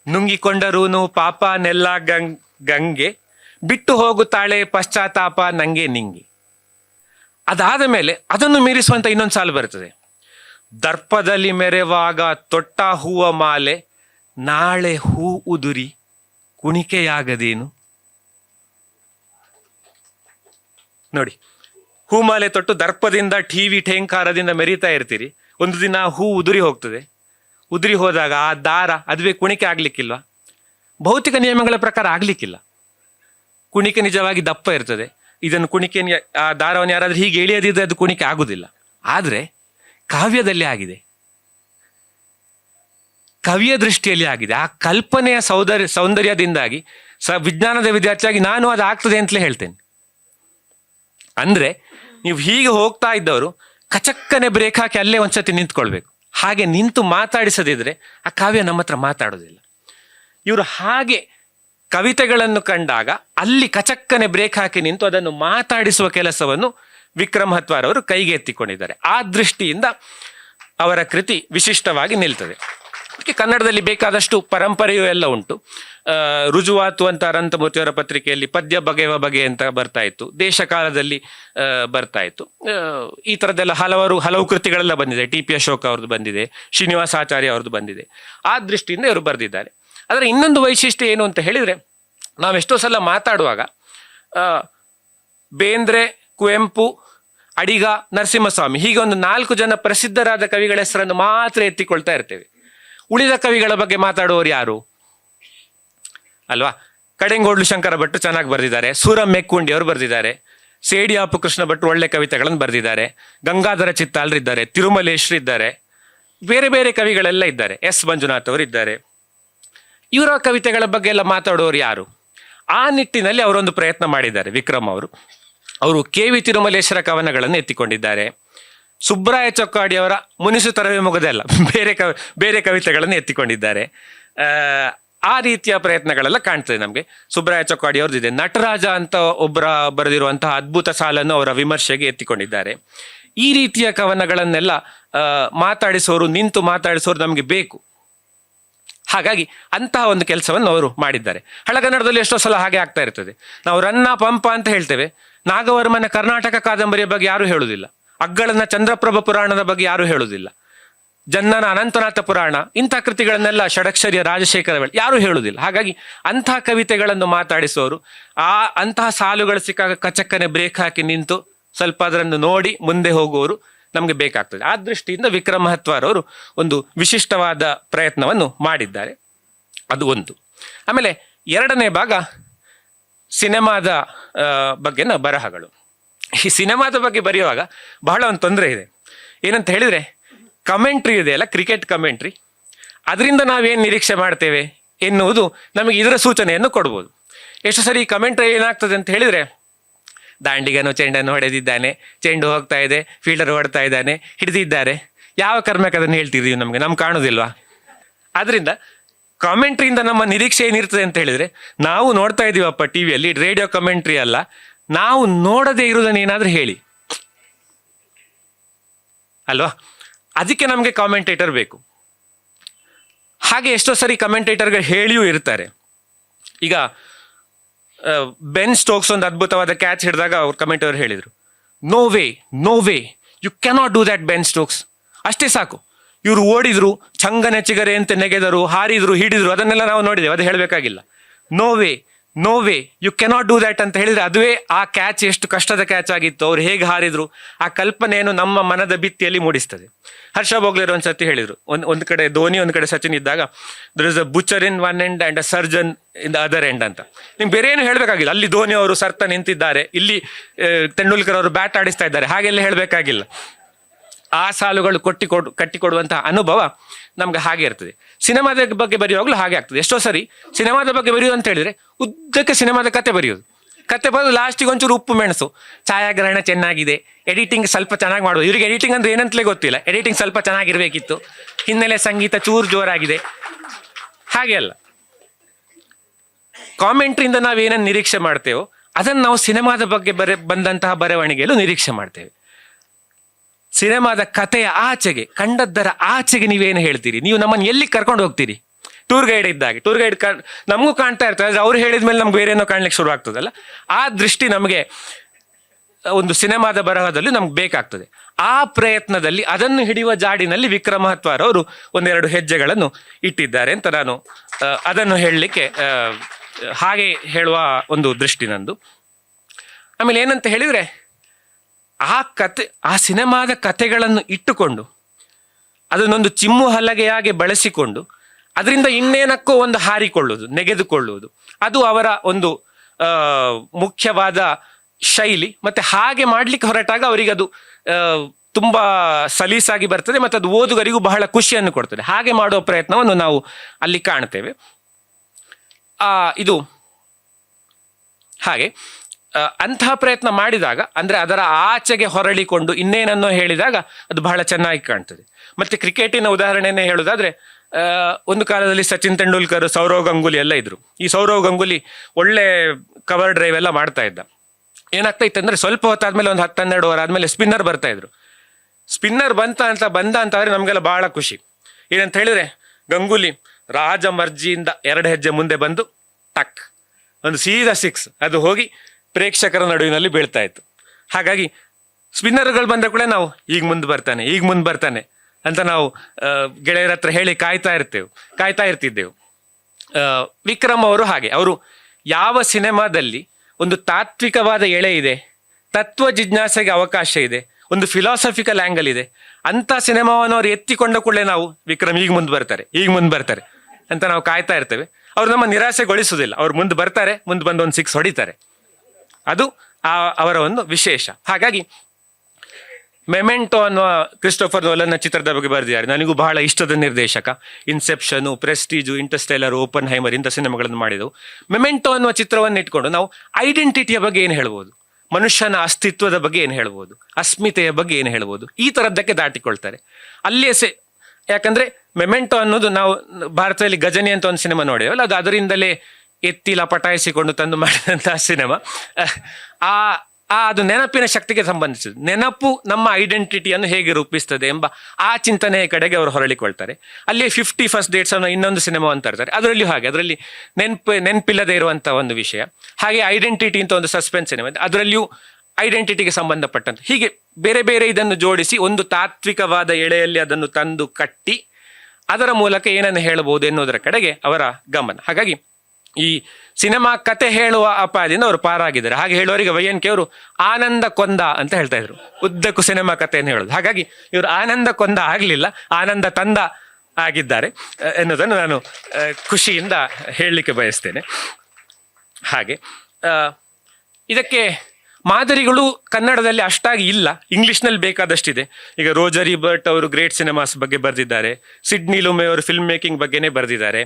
ನುಂಗಿಕೊಂಡರೂನು ಪಾಪ ನೆಲ್ಲ ಗಂಗ್ ಗಂಗೆ, ಬಿಟ್ಟು ಹೋಗುತ್ತಾಳೆ, ಪಶ್ಚಾತ್ತಾಪ, ನಂಗೆ ನಿಂಗೆ. ಅದಾದ ಮೇಲೆ ಅದನ್ನು ಮೀರಿಸುವಂತ ಇನ್ನೊಂದು ಸಾಲು ಬರ್ತದೆ. ದರ್ಪದಲ್ಲಿ ಮೆರೆವಾಗ ತೊಟ್ಟ ಹೂವ ಮಾಲೆ, ನಾಳೆ ಹೂ ಉದುರಿ ಕುಣಿಕೆಯಾಗದೇನು? ನೋಡಿ. ಹೂಮಾಲೆ ತೊಟ್ಟು ದರ್ಪದಿಂದ ಟಿವಿ ಠೇಂಕಾರದಿಂದ ಮೆರೀತಾ ಇರ್ತೀರಿ. ಒಂದು ದಿನ ಹೂ ಉದುರಿ ಹೋಗ್ತದೆ. ಉದುರಿ ಹೋದಾಗ ಆ ದಾರ ಅದುವೇ ಕುಣಿಕೆ ಆಗ್ಲಿಕ್ಕಿಲ್ವಾ? ಭೌತಿಕ ನಿಯಮಗಳ ಪ್ರಕಾರ ಆಗ್ಲಿಕ್ಕಿಲ್ಲ. ಕುಣಿಕೆ ನಿಜವಾಗಿ ದಪ್ಪ ಇರ್ತದೆ. ಇದನ್ನು ಕುಣಿಕೆ ಆ ದಾರವನ್ನು ಯಾರಾದರೂ ಹೀಗೆ ಎಳೆಯದಿದ್ದರೆ ಅದು ಕುಣಿಕೆ ಆಗುದಿಲ್ಲ. ಆದರೆ ಕಾವ್ಯದಲ್ಲಿ ಆಗಿದೆ. ಕವಿಯ ದೃಷ್ಟಿಯಲ್ಲಿ ಆಗಿದೆ. ಆ ಕಲ್ಪನೆಯ ಸೌಂದರ್ಯ ಸೌಂದರ್ಯದಿಂದಾಗಿ ಸ, ವಿಜ್ಞಾನದ ವಿದ್ಯಾರ್ಥಿಯಾಗಿ ನಾನು ಅದು ಆಗ್ತದೆ ಅಂತಲೇ ಹೇಳ್ತೇನೆ. ಅಂದ್ರೆ ನೀವು ಹೀಗೆ ಹೋಗ್ತಾ ಇದ್ದವರು, ಕಚಕ್ಕನೆ ಬ್ರೇಕ್ ಹಾಕಿ ಅಲ್ಲೇ ಒಂದ್ಸತಿ ನಿಂತ್ಕೊಳ್ಬೇಕು. ಹಾಗೆ ನಿಂತು ಮಾತಾಡಿಸದಿದ್ರೆ ಆ ಕಾವ್ಯ ನಮ್ಮ ಹತ್ರ ಮಾತಾಡೋದಿಲ್ಲ. ಇವರು ಹಾಗೆ ಕವಿತೆಗಳನ್ನು ಕಂಡಾಗ ಅಲ್ಲಿ ಕಚಕ್ಕನೆ ಬ್ರೇಕ್ ಹಾಕಿ ನಿಂತು ಅದನ್ನು ಮಾತಾಡಿಸುವ ಕೆಲಸವನ್ನು ವಿಕ್ರಮ್ ಹತ್ವಾರ್ ಅವರು ಕೈಗೆ ಎತ್ತಿಕೊಂಡಿದ್ದಾರೆ ಆ ದೃಷ್ಟಿಯಿಂದ ಅವರ ಕೃತಿ ವಿಶಿಷ್ಟವಾಗಿ ನಿಲ್ತದೆ. ಅದಕ್ಕೆ ಕನ್ನಡದಲ್ಲಿ ಬೇಕಾದಷ್ಟು ಪರಂಪರೆಯೂ ಎಲ್ಲ ಉಂಟು. ರುಜುವಾತು ಅಂತ ಅನಂತಮೂರ್ತಿಯವರ ಪತ್ರಿಕೆಯಲ್ಲಿ ಪದ್ಯ ಬಗೆವ ಬಗೆ ಅಂತ ಬರ್ತಾ ಇತ್ತು. ದೇಶಕಾಲದಲ್ಲಿ ಬರ್ತಾ ಇತ್ತು. ಈ ಥರದ್ದೆಲ್ಲ ಹಲವಾರು, ಹಲವು ಕೃತಿಗಳೆಲ್ಲ ಬಂದಿದೆ. ಟಿ ಪಿ ಅಶೋಕ್ ಅವ್ರದ್ದು ಬಂದಿದೆ ಶ್ರೀನಿವಾಸಾಚಾರ್ಯ ಅವ್ರದ್ದು ಬಂದಿದೆ. ಆ ದೃಷ್ಟಿಯಿಂದ ಇವರು ಬರೆದಿದ್ದಾರೆ. ಅದರ ಇನ್ನೊಂದು ವೈಶಿಷ್ಟ್ಯ ಏನು ಅಂತ ಹೇಳಿದರೆ ನಾವೆಷ್ಟೋ ಸಲ ಮಾತಾಡುವಾಗ ಬೇಂದ್ರೆ, ಕುವೆಂಪು, ಅಡಿಗ, ನರಸಿಂಹಸ್ವಾಮಿ ಹೀಗೆ ಒಂದು ನಾಲ್ಕು ಜನ ಪ್ರಸಿದ್ಧರಾದ ಕವಿಗಳ ಹೆಸರನ್ನು ಮಾತ್ರ ಎತ್ತಿಕೊಳ್ತಾ ಇರ್ತೇವೆ. ಉಳಿದ ಕವಿಗಳ ಬಗ್ಗೆ ಮಾತಾಡುವವರು ಯಾರು? ಅಲ್ವಾ? ಕಡೆಂಗೋಡ್ಲು ಶಂಕರ ಭಟ್ಟು ಚೆನ್ನಾಗಿ ಬರೆದಿದ್ದಾರೆ. ಸೂರ ಮೆಕ್ಕುಂಡಿ ಅವರು ಬರೆದಿದ್ದಾರೆ. ಸೇಡಿಯಾಪು ಕೃಷ್ಣ ಭಟ್ಟು ಒಳ್ಳೆ ಕವಿತೆಗಳನ್ನು ಬರೆದಿದ್ದಾರೆ. ಗಂಗಾಧರ ಚಿತ್ತಾಲ್ರಿದ್ದಾರೆ ತಿರುಮಲೇಶ್ರಿದ್ದಾರೆ ಬೇರೆ ಬೇರೆ ಕವಿಗಳೆಲ್ಲ ಇದ್ದಾರೆ. ಎಸ್. ಮಂಜುನಾಥ್ ಅವರು ಇದ್ದಾರೆ. ಇವರ ಕವಿತೆಗಳ ಬಗ್ಗೆ ಎಲ್ಲ ಮಾತಾಡುವವರು ಯಾರು? ಆ ನಿಟ್ಟಿನಲ್ಲಿ ಅವರೊಂದು ಪ್ರಯತ್ನ ಮಾಡಿದ್ದಾರೆ ವಿಕ್ರಮ್ ಅವರು. ಅವರು ಕೆ ವಿ ತಿರುಮಲೇಶ್ವರ ಕವನಗಳನ್ನು ಎತ್ತಿಕೊಂಡಿದ್ದಾರೆ. ಸುಬ್ರಾಯ ಚೊಕ್ಕಾಡಿಯವರ ಮುನಿಸು ತರವೇ ಮುಗದಲ್ಲ ಬೇರೆ ಕವಿ ಬೇರೆ ಕವಿತೆಗಳನ್ನು ಎತ್ತಿಕೊಂಡಿದ್ದಾರೆ. ಆ, ರೀತಿಯ ಪ್ರಯತ್ನಗಳೆಲ್ಲ ಕಾಣ್ತದೆ ನಮಗೆ. ಸುಬ್ರಾಯ ಚೊಕ್ಕಾಡಿ ಇದೆ. ನಟರಾಜ ಅಂತ ಒಬ್ಬರ ಬರೆದಿರುವಂತಹ ಅದ್ಭುತ ಸಾಲನ್ನು ಅವರ ವಿಮರ್ಶೆಗೆ ಎತ್ತಿಕೊಂಡಿದ್ದಾರೆ. ಈ ರೀತಿಯ ಕವನಗಳನ್ನೆಲ್ಲ ಮಾತಾಡಿಸೋರು ನಿಂತು ಮಾತಾಡಿಸೋರು ನಮಗೆ ಬೇಕು. ಹಾಗಾಗಿ ಅಂತಹ ಒಂದು ಕೆಲಸವನ್ನು ಅವರು ಮಾಡಿದ್ದಾರೆ. ಹಳಗನ್ನಡದಲ್ಲಿ ಎಷ್ಟೋ ಸಲ ಹಾಗೆ ಆಗ್ತಾ ಇರ್ತದೆ. ನಾವು ರನ್ನ ಪಂಪ ಅಂತ ಹೇಳ್ತೇವೆ. ನಾಗವರ್ಮನ ಕರ್ನಾಟಕ ಕಾದಂಬರಿಯ ಬಗ್ಗೆ ಯಾರೂ ಹೇಳುವುದಿಲ್ಲ ಅಗ್ಗಳನ ಚಂದ್ರಪ್ರಭ ಪುರಾಣದ ಬಗ್ಗೆ ಯಾರು ಹೇಳುವುದಿಲ್ಲ ಜನ್ನನ ಅನಂತನಾಥ ಪುರಾಣ, ಇಂಥ ಕೃತಿಗಳನ್ನೆಲ್ಲ ಷಡಕ್ಷರಿಯ ರಾಜಶೇಖರ ವೇಳೆ ಯಾರೂ ಹೇಳುವುದಿಲ್ಲ ಹಾಗಾಗಿ ಅಂತಹ ಕವಿತೆಗಳನ್ನು ಮಾತಾಡಿಸೋರು, ಆ ಅಂತಹ ಸಾಲುಗಳು ಸಿಕ್ಕಾಗ ಕಚಕ್ಕನೆ ಬ್ರೇಕ್ ಹಾಕಿ ನಿಂತು ಸ್ವಲ್ಪ ಅದರನ್ನು ನೋಡಿ ಮುಂದೆ ಹೋಗುವವರು ನಮಗೆ ಬೇಕಾಗ್ತದೆ. ಆ ದೃಷ್ಟಿಯಿಂದ ವಿಕ್ರಮ ಮಹತ್ವಾರ್ ಅವರು ಒಂದು ವಿಶಿಷ್ಟವಾದ ಪ್ರಯತ್ನವನ್ನು ಮಾಡಿದ್ದಾರೆ. ಅದು ಒಂದು. ಆಮೇಲೆ ಎರಡನೇ ಭಾಗ ಸಿನಿಮಾದ ಬಗ್ಗೆನ ಬರಹಗಳು. ಈ ಸಿನಿಮಾದ ಬಗ್ಗೆ ಬರೆಯುವಾಗ ಬಹಳ ಒಂದು ತೊಂದರೆ ಇದೆ. ಏನಂತ ಹೇಳಿದರೆ ಕಮೆಂಟ್ರಿ ಇದೆಯಲ್ಲ ಕ್ರಿಕೆಟ್ ಕಮೆಂಟ್ರಿ ಅದರಿಂದ ನಾವೇನು ನಿರೀಕ್ಷೆ ಮಾಡ್ತೇವೆ ಎನ್ನುವುದು ನಮಗೆ ಇದರ ಸೂಚನೆಯನ್ನು ಕೊಡ್ಬೋದು. ಎಷ್ಟು ಸರಿ ಈ ಕಮೆಂಟ್ರಿ ಏನಾಗ್ತದೆ ಅಂತ ಹೇಳಿದರೆ, ದಾಂಡಿಗನು ಚೆಂಡನ್ನು ಹೊಡೆದಿದ್ದಾನೆ, ಚೆಂಡು ಹೋಗ್ತಾ ಇದೆ ಫೀಲ್ಡರ್ ಹೊಡ್ತಾ ಇದ್ದಾನೆ, ಹಿಡಿದಿದ್ದಾರೆ. ಯಾವ ಕರ್ಮಕ್ಕೆ ಅದನ್ನು ಹೇಳ್ತಿದ್ದೀವಿ ನಮಗೆ? ನಮ್ಗೆ ಕಾಣೋದಿಲ್ವಾ ಆದ್ದರಿಂದ ಕಾಮೆಂಟ್ರಿಯಿಂದ ನಮ್ಮ ನಿರೀಕ್ಷೆ ಏನಿರ್ತದೆ ಅಂತ ಹೇಳಿದ್ರೆ, ನಾವು ನೋಡ್ತಾ ಇದ್ದೀವಪ್ಪ ಟಿ ವಿಯಲ್ಲಿ ರೇಡಿಯೋ ಕಮೆಂಟ್ರಿ ಅಲ್ಲ ನಾವು ನೋಡದೇ ಇರುವುದನ್ನು ಏನಾದ್ರೂ ಹೇಳಿ. ಅಲ್ವಾ? ಅದಕ್ಕೆ ನಮಗೆ ಕಾಮೆಂಟೇಟರ್ ಬೇಕು. ಹಾಗೆ ಎಷ್ಟೋ ಸರಿ ಕಮೆಂಟೇಟರ್ಗಳು ಹೇಳಿಯೂ ಇರ್ತಾರೆ. ಈಗ ಬೆನ್ ಸ್ಟೋಕ್ಸ್ ಒಂದು ಅದ್ಭುತವಾದ ಕ್ಯಾಚ್ ಹಿಡಿದಾಗ ಅವ್ರು ಅವರು ಹೇಳಿದರು. No way no way you cannot do that Ben Stokes ಅಷ್ಟೇ ಸಾಕು. ಇವರು ಓಡಿದ್ರು, ಚಂಗನೆ ಚಿಗರೆ ಅಂತ ನೆಗೆದರು, ಹಾರಿದ್ರು, ಹಿಡಿದ್ರು, ಅದನ್ನೆಲ್ಲ ನಾವು ನೋಡಿದ್ದೇವೆ, ಅದು ಹೇಳಬೇಕಾಗಿಲ್ಲ. No way no way you cannot do that ಅಂತ ಹೇಳಿದ್ರೆ ಅದುವೇ ಆ ಕ್ಯಾಚ್ ಎಷ್ಟು ಕಷ್ಟದ ಕ್ಯಾಚ್ ಆಗಿತ್ತು. ಅವ್ರು ಹೇಗೆ ಹಾರಿದ್ರು? ಆ ಕಲ್ಪನೆಯನ್ನು ನಮ್ಮ ಮನದ ಭಿತ್ತಿಯಲ್ಲಿ ಮೂಡಿಸ್ತದೆ. ಹರ್ಷ ಬೋಗ್ಲೇರ್ ಒಂದು ಸತಿ ಹೇಳಿದ್ರು. ಒಂದು ಒಂದು ಕಡೆ ಧೋನಿ, ಒಂದು ಕಡೆ ಸಚಿನ್ ಇದ್ದಾಗ there is a butcher in one end and a surgeon in the other end ಅಂತ. ನಿಮ್ಗೆ ಬೇರೆ ಏನು ಹೇಳಬೇಕಾಗಿಲ್ಲ. ಅಲ್ಲಿ ಧೋನಿ ಅವರು ಸರ್ತ ನಿಂತಿದ್ದಾರೆ. ಇಲ್ಲಿ ತೆಂಡೂಲ್ಕರ್ ಅವರು ಬ್ಯಾಟ್ ಆಡಿಸ್ತಾ ಇದ್ದಾರೆ. ಹಾಗೆಲ್ಲ ಹೇಳಬೇಕಾಗಿಲ್ಲ. ಆ ಸಾಲುಗಳು ಕೊಟ್ಟಿ ಕೊಡು, ಕಟ್ಟಿಕೊಡುವಂತಹ ಅನುಭವ ನಮ್ಗೆ ಹಾಗೆ ಇರ್ತದೆ. ಸಿನಿಮಾದ ಬಗ್ಗೆ ಬರೆಯುವಾಗಲೂ ಹಾಗೆ ಆಗ್ತದೆ. ಎಷ್ಟೋ ಸರಿ ಸಿನಿಮಾದ ಬಗ್ಗೆ ಬರೆಯೋದು ಅಂತ ಹೇಳಿದ್ರೆ ಉದ್ದಕ್ಕೆ ಸಿನಿಮಾದ ಕತೆ ಬರೆಯೋದು. ಕತೆ ಬರೆದು ಲಾಸ್ಟಿಗೆ ಒಂಚೂರು ಉಪ್ಪು ಮೆಣಸು, ಛಾಯಾಗ್ರಹಣ ಚೆನ್ನಾಗಿದೆ ಎಡಿಟಿಂಗ್ ಸ್ವಲ್ಪ ಚೆನ್ನಾಗಿ ಮಾಡೋದು ಇವರಿಗೆ ಎಡಿಟಿಂಗ್ ಅಂದ್ರೆ ಏನಂತಲೇ ಗೊತ್ತಿಲ್ಲ. ಎಡಿಟಿಂಗ್ ಸ್ವಲ್ಪ ಚೆನ್ನಾಗಿರ್ಬೇಕಿತ್ತು. ಹಿನ್ನೆಲೆ ಸಂಗೀತ ಚೂರು ಜೋರಾಗಿದೆ. ಹಾಗೆ ಅಲ್ಲ. ಕಾಮೆಂಟ್ರಿಯಿಂದ ನಾವೇನನ್ನು ನಿರೀಕ್ಷೆ ಮಾಡ್ತೇವೋ, ಅದನ್ನು ನಾವು ಸಿನಿಮಾದ ಬಗ್ಗೆ ಬರೆ ಬಂದಂತಹ ಬರವಣಿಗೆಯಲ್ಲೂ ನಿರೀಕ್ಷೆ ಮಾಡ್ತೇವೆ. ಸಿನಿಮಾದ ಕಥೆಯ ಆಚೆಗೆ, ಕಂಡದ್ದರ ಆಚೆಗೆ ನೀವೇನು ಹೇಳ್ತೀರಿ? ನೀವು ನಮ್ಮನ್ನು ಎಲ್ಲಿ ಕರ್ಕೊಂಡು ಹೋಗ್ತೀರಿ? ಟೂರ್ ಗೈಡ್ ಇದ್ದಾಗೆ ಟೂರ್ ಗೈಡ್ ಕಣ್, ನಮಗೂ ಕಾಣ್ತಾ ಇರ್ತದೆ, ಆದರೆ ಅವ್ರು ಹೇಳಿದ ಮೇಲೆ ನಮ್ಗೆ ಬೇರೆ ಏನೋ ಕಾಣ್ಲಿಕ್ಕೆ ಶುರು ಆಗ್ತದಲ್ಲ? ಆ ದೃಷ್ಟಿ ನಮಗೆ ಒಂದು ಸಿನಿಮಾದ ಬರಹದಲ್ಲಿ ನಮ್ಗೆ ಬೇಕಾಗ್ತದೆ. ಆ ಪ್ರಯತ್ನದಲ್ಲಿ ಅದನ್ನು ಹಿಡಿಯುವ ಜಾಡಿನಲ್ಲಿ ವಿಕ್ರಮ ಅವರು ಒಂದೆರಡು ಹೆಜ್ಜೆಗಳನ್ನು ಇಟ್ಟಿದ್ದಾರೆ ಅಂತ ನಾನು ಅದನ್ನು ಹೇಳಲಿಕ್ಕೆ ಹಾಗೆ ಹೇಳುವ ಒಂದು ದೃಷ್ಟಿ ನಂದು. ಆಮೇಲೆ ಏನಂತ ಹೇಳಿದ್ರೆ ಆ ಕತೆ, ಆ ಸಿನಿಮಾದ ಕತೆಗಳನ್ನು ಇಟ್ಟುಕೊಂಡು, ಅದನ್ನೊಂದು ಚಿಮ್ಮು ಹಲಗೆಯಾಗಿ ಬಳಸಿಕೊಂಡು, ಅದರಿಂದ ಇನ್ನೇನಕ್ಕೋ ಒಂದು ಹಾರಿಕೊಳ್ಳುವುದು, ನೆಗೆದುಕೊಳ್ಳುವುದು. ಅದು ಅವರ ಒಂದು ಮುಖ್ಯವಾದ ಶೈಲಿ. ಮತ್ತೆ ಹಾಗೆ ಮಾಡ್ಲಿಕ್ಕೆ ಹೊರಟಾಗ ಅವರಿಗೆ ಅದು ತುಂಬ ಸಲೀಸಾಗಿ ಬರ್ತದೆ, ಮತ್ತು ಅದು ಓದುಗರಿಗೂ ಬಹಳ ಖುಷಿಯನ್ನು ಕೊಡ್ತದೆ. ಹಾಗೆ ಮಾಡುವ ಪ್ರಯತ್ನವನ್ನು ನಾವು ಅಲ್ಲಿ ಕಾಣ್ತೇವೆ. ಇದು ಹಾಗೆ. ಅಂತಹ ಪ್ರಯತ್ನ ಮಾಡಿದಾಗ, ಅಂದರೆ ಅದರ ಆಚೆಗೆ ಹೊರಳಿಕೊಂಡು ಇನ್ನೇನನ್ನೋ ಹೇಳಿದಾಗ ಅದು ಬಹಳ ಚೆನ್ನಾಗಿ ಕಾಣ್ತದೆ. ಮತ್ತೆ ಕ್ರಿಕೆಟಿನ ಉದಾಹರಣೆನೇ ಹೇಳೋದಾದರೆ ಒಂದು ಕಾಲದಲ್ಲಿ ಸಚಿನ್ ತೆಂಡೂಲ್ಕರ್, ಸೌರವ್ ಗಂಗೂಲಿ ಎಲ್ಲ ಇದ್ದರು ಈ ಸೌರವ್ ಗಂಗೂಲಿ ಒಳ್ಳೆ ಕವರ್ ಡ್ರೈವ್ ಎಲ್ಲ ಮಾಡ್ತಾ ಇದ್ದ. ಏನಾಗ್ತಾ ಅಂದರೆ ಸ್ವಲ್ಪ ಹೊತ್ತಾದ್ಮೇಲೆ ಒಂದು ಹತ್ತು ಹನ್ನೆರಡು ಓವರ್ ಆದಮೇಲೆ ಸ್ಪಿನ್ನರ್ ಬರ್ತಾ ಇದ್ರು. ಸ್ಪಿನ್ನರ್ ಬಂತ ಅಂತ, ಬಂದ ಅಂತ ಆದರೆ ನಮಗೆಲ್ಲ ಭಾಳ ಖುಷಿ. ಏನಂತ ಹೇಳಿದರೆ, ಗಂಗೂಲಿ ರಾಜ ಮರ್ಜಿಯಿಂದ ಎರಡು ಹೆಜ್ಜೆ ಮುಂದೆ ಬಂದು ಟಕ್, ಒಂದು ಸೀದಾ ಸಿಕ್ಸ್ ಅದು ಹೋಗಿ ಪ್ರೇಕ್ಷಕರ ನಡುವಿನಲ್ಲಿ ಬೀಳ್ತಾ ಇತ್ತು. ಹಾಗಾಗಿ ಸ್ಪಿನ್ನರ್ಗಳು ಬಂದ ಕೂಡ ನಾವು ಈಗ ಮುಂದೆ ಬರ್ತಾನೆ, ಈಗ ಮುಂದೆ ಬರ್ತಾನೆ ಅಂತ ನಾವು ಗೆಳೆಯರ ಹತ್ರ ಹೇಳಿ ಕಾಯ್ತಾ ಇರ್ತೇವೆ, ಕಾಯ್ತಾ ಇರ್ತಿದ್ದೆವು. ವಿಕ್ರಮ್ ಅವರು ಹಾಗೆ, ಅವರು ಯಾವ ಸಿನಿಮಾದಲ್ಲಿ ಒಂದು ತಾತ್ವಿಕವಾದ ಎಳೆ ಇದೆ, ತತ್ವ ಜಿಜ್ಞಾಸೆಗೆ ಅವಕಾಶ ಇದೆ, ಒಂದು ಫಿಲಾಸಫಿಕಲ್ ಆ್ಯಂಗಲ್ ಇದೆ, ಅಂಥ ಸಿನಿಮಾವನ್ನು ಅವ್ರು ಎತ್ತಿಕೊಂಡ ಕೂಡಲೇ ನಾವು ವಿಕ್ರಮ್ ಈಗ ಮುಂದೆ ಬರ್ತಾರೆ, ಈಗ ಮುಂದೆ ಬರ್ತಾರೆ ಅಂತ ನಾವು ಕಾಯ್ತಾ ಇರ್ತೇವೆ. ಅವ್ರು ನಮ್ಮ ನಿರಾಸೆಗೊಳಿಸುವುದಿಲ್ಲ ಅವ್ರು ಮುಂದೆ ಬರ್ತಾರೆ, ಮುಂದೆ ಬಂದು ಒಂದು ಸಿಕ್ಸ್ ಹೊಡಿತಾರೆ. ಅದು ಆ ಅವರ ಒಂದು ವಿಶೇಷ. ಹಾಗಾಗಿ ಮೆಮೆಂಟೋ ಅನ್ನುವ ಕ್ರಿಸ್ಟೋಫರ್ ನೋಲನ್ನ ಚಿತ್ರದ ಬಗ್ಗೆ ಬರೆದಿದ್ದಾರೆ. ನನಗೂ ಬಹಳ ಇಷ್ಟದ ನಿರ್ದೇಶಕ. Inception Prestige Interstellar Oppenheimer ಇಂಥ ಸಿನಿಮಾಗಳನ್ನು ಮಾಡಿದವು. ಮೆಮೆಂಟೋ ಅನ್ನುವ ಚಿತ್ರವನ್ನು ಇಟ್ಕೊಂಡು ನಾವು ಐಡೆಂಟಿಟಿಯ ಬಗ್ಗೆ ಏನು ಹೇಳ್ಬೋದು? ಮನುಷ್ಯನ ಅಸ್ತಿತ್ವದ ಬಗ್ಗೆ ಏನು ಹೇಳ್ಬೋದು? ಅಸ್ಮಿತೆಯ ಬಗ್ಗೆ ಏನು ಹೇಳ್ಬೋದು? ಈ ಥರದ್ದಕ್ಕೆ ದಾಟಿಕೊಳ್ತಾರೆ. ಅಲ್ಲಿಯೇ ಸೆ, ಯಾಕಂದ್ರೆ ಮೆಮೆಂಟೋ ಅನ್ನೋದು ನಾವು ಭಾರತದಲ್ಲಿ ಗಜನಿ ಅಂತ ಒಂದು ಸಿನಿಮಾ ನೋಡಿದೆವಲ್ಲ ಅದು ಅದರಿಂದಲೇ ಎತ್ತಿ ಲಪಟಾಯಿಸಿಕೊಂಡು ತಂದು ಮಾಡಿದಂತಹ ಸಿನಿಮಾ. ಆ ಆ, ಅದು ನೆನಪಿನ ಶಕ್ತಿಗೆ ಸಂಬಂಧಿಸಿದೆ ನೆನಪು ನಮ್ಮ ಐಡೆಂಟಿಟಿಯನ್ನು ಹೇಗೆ ರೂಪಿಸ್ತದೆ ಎಂಬ ಆ ಚಿಂತನೆಯ ಕಡೆಗೆ ಅವರು ಹೊರಳಿಕೊಳ್ತಾರೆ. ಅಲ್ಲಿ ಫಿಫ್ಟಿ ಫಸ್ಟ್ ಡೇಟ್ಸ್ ಅನ್ನೋ ಇನ್ನೊಂದು ಸಿನಿಮಾ ಅಂತ ಇರ್ತಾರೆ. ಅದರಲ್ಲಿ ಹಾಗೆ, ಅದರಲ್ಲಿ ನೆನಪು, ನೆನಪಿಲ್ಲದೆ ಇರುವಂತಹ ಒಂದು ವಿಷಯ. ಹಾಗೆ ಐಡೆಂಟಿಟಿ ಅಂತ ಒಂದು ಸಸ್ಪೆನ್ಸ್ ಸಿನಿಮಾ. ಅದರಲ್ಲಿಯೂ ಐಡೆಂಟಿಟಿಗೆ ಸಂಬಂಧಪಟ್ಟಂತೆ. ಹೀಗೆ ಬೇರೆ ಬೇರೆ ಇದನ್ನು ಜೋಡಿಸಿ ಒಂದು ತಾತ್ವಿಕವಾದ ಎಳೆಯಲ್ಲಿ ಅದನ್ನು ತಂದು ಕಟ್ಟಿ ಅದರ ಮೂಲಕ ಏನನ್ನು ಹೇಳಬಹುದು ಎನ್ನುವುದರ ಕಡೆಗೆ ಅವರ ಗಮನ. ಹಾಗಾಗಿ ಈ ಸಿನಿಮಾ ಕತೆ ಹೇಳುವ ಅಪಾಯದಿಂದ ಅವರು ಪಾರಾಗಿದ್ದಾರೆ. ಹಾಗೆ ಹೇಳುವವರಿಗೆ ವೈ ಎನ್ ಕೆ ಅವರು ಆನಂದ ಕೊಂದ ಅಂತ ಹೇಳ್ತಾ ಇದ್ರು. ಉದ್ದಕ್ಕೂ ಸಿನಿಮಾ ಕಥೆಯನ್ನು ಹೇಳೋದು. ಹಾಗಾಗಿ ಇವರು ಆನಂದ ಕೊಂದ ಆಗಲಿಲ್ಲ, ಆನಂದ ತಂದ ಆಗಿದ್ದಾರೆ ಎನ್ನುವುದನ್ನು ನಾನು ಖುಷಿಯಿಂದ ಹೇಳಲಿಕ್ಕೆ ಬಯಸ್ತೇನೆ. ಹಾಗೆ ಇದಕ್ಕೆ ಮಾದರಿಗಳು ಕನ್ನಡದಲ್ಲಿ ಅಷ್ಟಾಗಿ ಇಲ್ಲ, ಇಂಗ್ಲಿಷ್ನಲ್ಲಿ ಬೇಕಾದಷ್ಟಿದೆ. ಈಗ ರೋಜರಿ ಬರ್ಟ್ ಅವರು ಗ್ರೇಟ್ ಸಿನಿಮಾಸ್ ಬಗ್ಗೆ ಬರೆದಿದ್ದಾರೆ, ಸಿಡ್ನಿ ಲುಮೆ ಅವರು ಫಿಲ್ಮ್ ಮೇಕಿಂಗ್ ಬಗ್ಗೆನೇ ಬರೆದಿದ್ದಾರೆ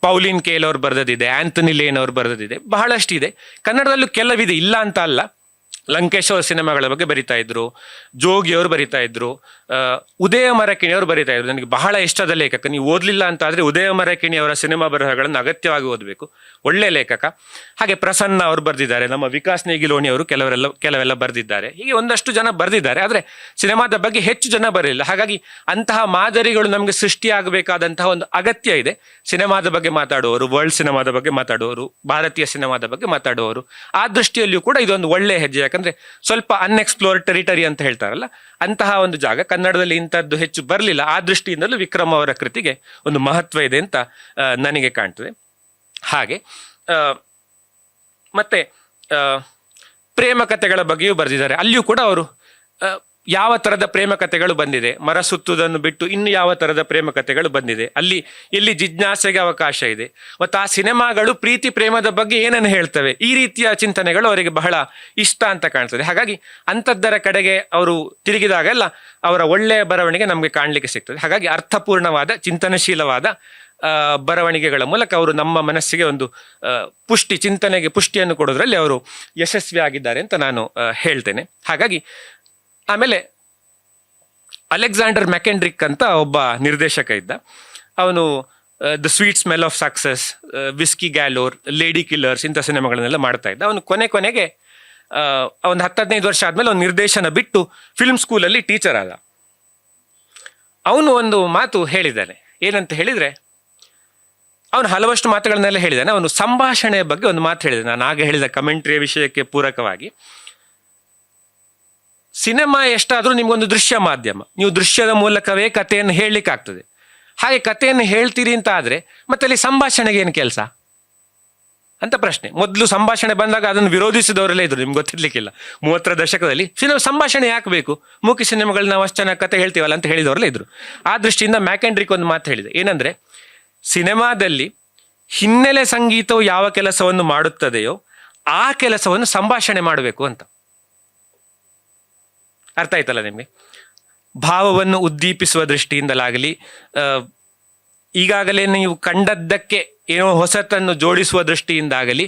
ಪೌಲಿನ್ ಕೇಲ್ ಅವ್ರು ಬರೆದಿದೆ ಆಂಥನಿ ಲೇನ್ ಅವ್ರು ಬರೆದಿದೆ ಬಹಳಷ್ಟಿದೆ. ಕನ್ನಡದಲ್ಲೂ ಕೆಲವಿದೆ ಇಲ್ಲ ಅಂತ ಅಲ್ಲ. ಲಂಕೇಶ್ ಸಿನಿಮಾಗಳ ಬಗ್ಗೆ ಬರಿತಾ ಇದ್ರು ಜೋಗಿ ಅವರು ಬರಿತಾ ಇದ್ರು ಉದಯ ಮರಕಿಣಿಯವರು ಬರಿತಾ ಇದ್ರು. ನನಗೆ ಬಹಳ ಇಷ್ಟದ ಲೇಖಕ. ನೀವು ಓದ್ಲಿಲ್ಲ ಅಂತ ಆದ್ರೆ ಉದಯ ಮರಕಿಣಿಯವರ ಸಿನಿಮಾ ಬರಹಗಳನ್ನು ಅಗತ್ಯವಾಗಿ ಓದಬೇಕು. ಒಳ್ಳೆ ಲೇಖಕ. ಹಾಗೆ ಪ್ರಸನ್ನ ಅವರು ಬರೆದಿದ್ದಾರೆ, ನಮ್ಮ ವಿಕಾಸ್ ನೇಗಿಲೋಣಿ ಅವರು ಕೆಲವರೆಲ್ಲ, ಕೆಲವೆಲ್ಲ ಬರೆದಿದ್ದಾರೆ. ಹೀಗೆ ಒಂದಷ್ಟು ಜನ ಬರೆದಿದ್ದಾರೆ, ಆದರೆ ಸಿನಿಮಾದ ಬಗ್ಗೆ ಹೆಚ್ಚು ಜನ ಬರಲಿಲ್ಲ. ಹಾಗಾಗಿ ಅಂತಹ ಮಾದರಿಗಳು ನಮಗೆ ಸೃಷ್ಟಿಯಾಗಬೇಕಾದಂತಹ ಒಂದು ಅಗತ್ಯ ಇದೆ. ಸಿನಿಮಾದ ಬಗ್ಗೆ ಮಾತಾಡುವವರು ವರ್ಲ್ಡ್ ಸಿನಿಮಾದ ಬಗ್ಗೆ ಮಾತಾಡುವವರು, ಭಾರತೀಯ ಸಿನಿಮಾದ ಬಗ್ಗೆ ಮಾತಾಡುವವರು, ಆ ದೃಷ್ಟಿಯಲ್ಲಿಯೂ ಕೂಡ ಇದೊಂದು ಒಳ್ಳೆಯ ಹೆಜ್ಜೆ ಯಾಕಂದ್ರೆ ಸ್ವಲ್ಪ ಅನ್ಎಕ್ಸ್ಪ್ಲೋರ್ಡ್ ಟೆರಿಟರಿ ಅಂತ ಹೇಳ್ತಾರಲ್ಲ, ಅಂತಹ ಒಂದು ಜಾಗ ಕನ್ನಡದಲ್ಲಿ ಇಂಥದ್ದು ಹೆಚ್ಚು ಬರಲಿಲ್ಲ. ಆ ದೃಷ್ಟಿಯಿಂದಲೂ ವಿಕ್ರಮ್ ಅವರ ಕೃತಿಗೆ ಒಂದು ಮಹತ್ವ ಇದೆ ಅಂತ ನನಗೆ ಕಾಣ್ತದೆ. ಹಾಗೆ ಮತ್ತೆ ಪ್ರೇಮ ಕಥೆಗಳ ಬಗ್ಗೆಯೂ ಬರೆದಿದ್ದಾರೆ. ಅಲ್ಲಿಯೂ ಕೂಡ ಅವರು ಯಾವ ತರದ ಪ್ರೇಮ ಕಥೆಗಳು ಬಂದಿದೆ? ಮರ ಸುತ್ತುವುದನ್ನು ಬಿಟ್ಟು ಇನ್ನು ಯಾವ ತರದ ಪ್ರೇಮ ಕಥೆಗಳು ಬಂದಿದೆ? ಅಲ್ಲಿ ಎಲ್ಲಿ ಜಿಜ್ಞಾಸೆಗೆ ಅವಕಾಶ ಇದೆ. ಮತ್ತು ಆ ಸಿನಿಮಾಗಳು ಪ್ರೀತಿ ಪ್ರೇಮದ ಬಗ್ಗೆ ಏನನ್ನು ಹೇಳ್ತವೆ? ಈ ರೀತಿಯ ಚಿಂತನೆಗಳು ಅವರಿಗೆ ಬಹಳ ಇಷ್ಟ ಅಂತ ಕಾಣ್ತದೆ. ಹಾಗಾಗಿ ಅಂಥದ್ದರ ಕಡೆಗೆ ಅವರು ತಿರುಗಿದಾಗೆಲ್ಲ ಅವರ ಒಳ್ಳೆಯ ಬರವಣಿಗೆ ನಮಗೆ ಕಾಣಲಿಕ್ಕೆ ಸಿಗ್ತದೆ. ಹಾಗಾಗಿ ಅರ್ಥಪೂರ್ಣವಾದ, ಚಿಂತನಶೀಲವಾದ ಬರವಣಿಗೆಗಳ ಮೂಲಕ ಅವರು ನಮ್ಮ ಮನಸ್ಸಿಗೆ ಒಂದು ಪುಷ್ಟಿ ಚಿಂತನೆಗೆ ಪುಷ್ಟಿಯನ್ನು ಕೊಡೋದ್ರಲ್ಲಿ ಅವರು ಯಶಸ್ವಿಯಾಗಿದ್ದಾರೆ ಅಂತ ನಾನು ಹೇಳ್ತೇನೆ. ಹಾಗಾಗಿ ಆಮೇಲೆ ಅಲೆಕ್ಸಾಂಡರ್ ಮೆಕೆಂಡ್ರಿಕ್ ಅಂತ ಒಬ್ಬ ನಿರ್ದೇಶಕ ಇದ್ದ. ಅವನು the sweet smell of success whisky galore lady killers ಇಂಥ ಸಿನಿಮಾಗಳನ್ನೆಲ್ಲ ಮಾಡ್ತಾ ಇದ್ದ. ಅವನು ಕೊನೆ ಕೊನೆಗೆ ಒಂದು ಹತ್ತು ಹದಿನೈದು ವರ್ಷ ಆದಮೇಲೆ ಅವನು ನಿರ್ದೇಶನ ಬಿಟ್ಟು ಫಿಲ್ಮ್ ಸ್ಕೂಲಲ್ಲಿ ಟೀಚರ್ ಆದ. ಅವನು ಒಂದು ಮಾತು ಹೇಳಿದ್ದಾನೆ. ಏನಂತ ಹೇಳಿದರೆ, ಅವನು ಹಲವಷ್ಟು ಮಾತುಗಳನ್ನೆಲ್ಲ ಹೇಳಿದ್ದಾನೆ. ಅವನು ಸಂಭಾಷಣೆಯ ಬಗ್ಗೆ ಒಂದು ಮಾತು ಹೇಳಿದೆ ನಾನು ಆಗ ಹೇಳಿದ ಕಮೆಂಟ್ರಿಯ ವಿಷಯಕ್ಕೆ ಪೂರಕವಾಗಿ. ಸಿನಿಮಾ ಎಷ್ಟಾದರೂ ನಿಮಗೊಂದು ದೃಶ್ಯ ಮಾಧ್ಯಮ. ನೀವು ದೃಶ್ಯದ ಮೂಲಕವೇ ಕಥೆಯನ್ನು ಹೇಳಲಿಕ್ಕೆ ಆಗ್ತದೆ ಹಾಗೆ ಕಥೆಯನ್ನು ಹೇಳ್ತೀರಿ ಅಂತ ಆದರೆ ಮತ್ತೆ ಅಲ್ಲಿ ಸಂಭಾಷಣೆಗೆ ಏನು ಕೆಲಸ? ಅಂತ ಪ್ರಶ್ನೆ. ಮೊದಲು ಸಂಭಾಷಣೆ ಬಂದಾಗ ಅದನ್ನು ವಿರೋಧಿಸಿದವರೆಲ್ಲ ಇದ್ರು, ನಿಮ್ಗೆ ಗೊತ್ತಿರ್ಲಿಕ್ಕಿಲ್ಲ. ಮೂವತ್ತರ ದಶಕದಲ್ಲಿ ಸಿನಿಮಾ ಸಂಭಾಷಣೆ ಯಾಕೆ ಬೇಕು? ಮೂಕಿ ಸಿನಿಮಾಗಳು ನಾವು ಅಷ್ಟು ಚೆನ್ನಾಗಿ ಕತೆ ಹೇಳ್ತೀವಲ್ಲ ಅಂತ ಹೇಳಿದವರೆಲ್ಲ ಇದ್ರು. ಆ ದೃಷ್ಟಿಯಿಂದ ಮ್ಯಾಕೆಂಡ್ರಿಕ್ ಒಂದು ಮಾತು ಹೇಳಿದೆ. ಏನಂದ್ರೆ, ಸಿನಿಮಾದಲ್ಲಿ ಹಿನ್ನೆಲೆ ಸಂಗೀತವು ಯಾವ ಕೆಲಸವನ್ನು ಮಾಡುತ್ತದೆಯೋ ಆ ಕೆಲಸವನ್ನು ಸಂಭಾಷಣೆ ಮಾಡಬೇಕು ಅಂತ. ಅರ್ಥ ಆಯ್ತಲ್ಲ ನಿಮಗೆ? ಭಾವವನ್ನು ಉದ್ದೀಪಿಸುವ ದೃಷ್ಟಿಯಿಂದಲಾಗಲಿ ಈಗಾಗಲೇ ನೀವು ಕಂಡದ್ದಕ್ಕೆ ಏನೋ ಹೊಸತನ್ನು ಜೋಡಿಸುವ ದೃಷ್ಟಿಯಿಂದಾಗಲಿ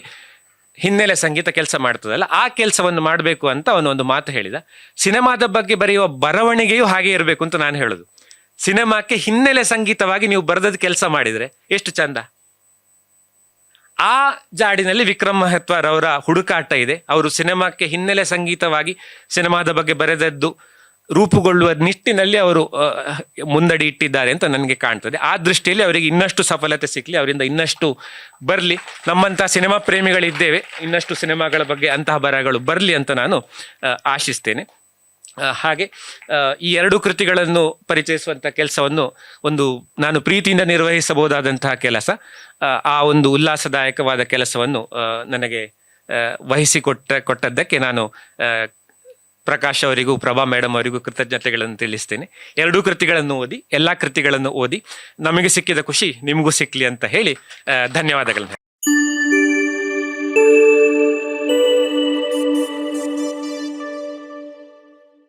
ಹಿನ್ನೆಲೆ ಸಂಗೀತ ಕೆಲಸ ಮಾಡ್ತದಲ್ಲ, ಆ ಕೆಲಸವನ್ನು ಮಾಡಬೇಕು ಅಂತ ಅವನು ಒಂದು ಮಾತು ಹೇಳಿದ. ಸಿನಿಮಾದ ಬಗ್ಗೆ ಬರೆಯುವ ಬರವಣಿಗೆಯೂ ಹಾಗೆ ಇರಬೇಕು ಅಂತ ನಾನು ಹೇಳೋದು. ಸಿನಿಮಾಕ್ಕೆ ಹಿನ್ನೆಲೆ ಸಂಗೀತವಾಗಿ ನೀವು ಬರೆದದ್ದು ಕೆಲಸ ಮಾಡಿದರೆ ಎಷ್ಟು ಚಂದ? ಆ ಜಾಡಿನಲ್ಲಿ ವಿಕ್ರಮ್ ಅವರ ಹುಡುಕಾಟ ಇದೆ. ಅವರು ಸಿನಿಮಾಕ್ಕೆ ಹಿನ್ನೆಲೆ ಸಂಗೀತವಾಗಿ ಸಿನಿಮಾದ ಬಗ್ಗೆ ಬರೆದದ್ದು ರೂಪುಗೊಳ್ಳುವ ನಿಟ್ಟಿನಲ್ಲಿ ಅವರು ಮುಂದಡಿ ಇಟ್ಟಿದ್ದಾರೆ ಅಂತ ನನಗೆ ಕಾಣ್ತದೆ. ಆ ದೃಷ್ಟಿಯಲ್ಲಿ ಅವರಿಗೆ ಇನ್ನಷ್ಟು ಸಫಲತೆ ಸಿಕ್ಕಲಿ ಅವರಿಂದ ಇನ್ನಷ್ಟು ಬರಲಿ. ನಮ್ಮಂಥ ಸಿನಿಮಾ ಪ್ರೇಮಿಗಳಿದ್ದೇವೆ, ಇನ್ನಷ್ಟು ಸಿನಿಮಾಗಳ ಬಗ್ಗೆ ಅಂತಹ ಬರಹಗಳು ಬರಲಿ ಅಂತ ನಾನು ಆಶಿಸ್ತೇನೆ. ಹಾಗೆ ಈ ಎರಡು ಕೃತಿಗಳನ್ನು ಪರಿಚಯಿಸುವಂಥ ಕೆಲಸವನ್ನು ಒಂದು ನಾನು ಪ್ರೀತಿಯಿಂದ ನಿರ್ವಹಿಸಬಹುದಾದಂತಹ ಕೆಲಸ ಆ, ಒಂದು ಉಲ್ಲಾಸದಾಯಕವಾದ ಕೆಲಸವನ್ನು ನನಗೆ ವಹಿಸಿಕೊಟ್ಟ ಕೊಟ್ಟದ್ದಕ್ಕೆ ನಾನು ಪ್ರಕಾಶ್ ಅವರಿಗೂ ಪ್ರಭಾ ಮೇಡಮ್ ಅವರಿಗೂ ಕೃತಜ್ಞತೆಗಳನ್ನು ತಿಳಿಸ್ತೇನೆ. ಎರಡೂ ಕೃತಿಗಳನ್ನು ಓದಿ ಎಲ್ಲ ಕೃತಿಗಳನ್ನು ಓದಿ ನಮಗೆ ಸಿಕ್ಕಿದ ಖುಷಿ ನಿಮಗೂ ಸಿಕ್ಕಲಿ ಅಂತ ಹೇಳಿ ಧನ್ಯವಾದಗಳನ್ನು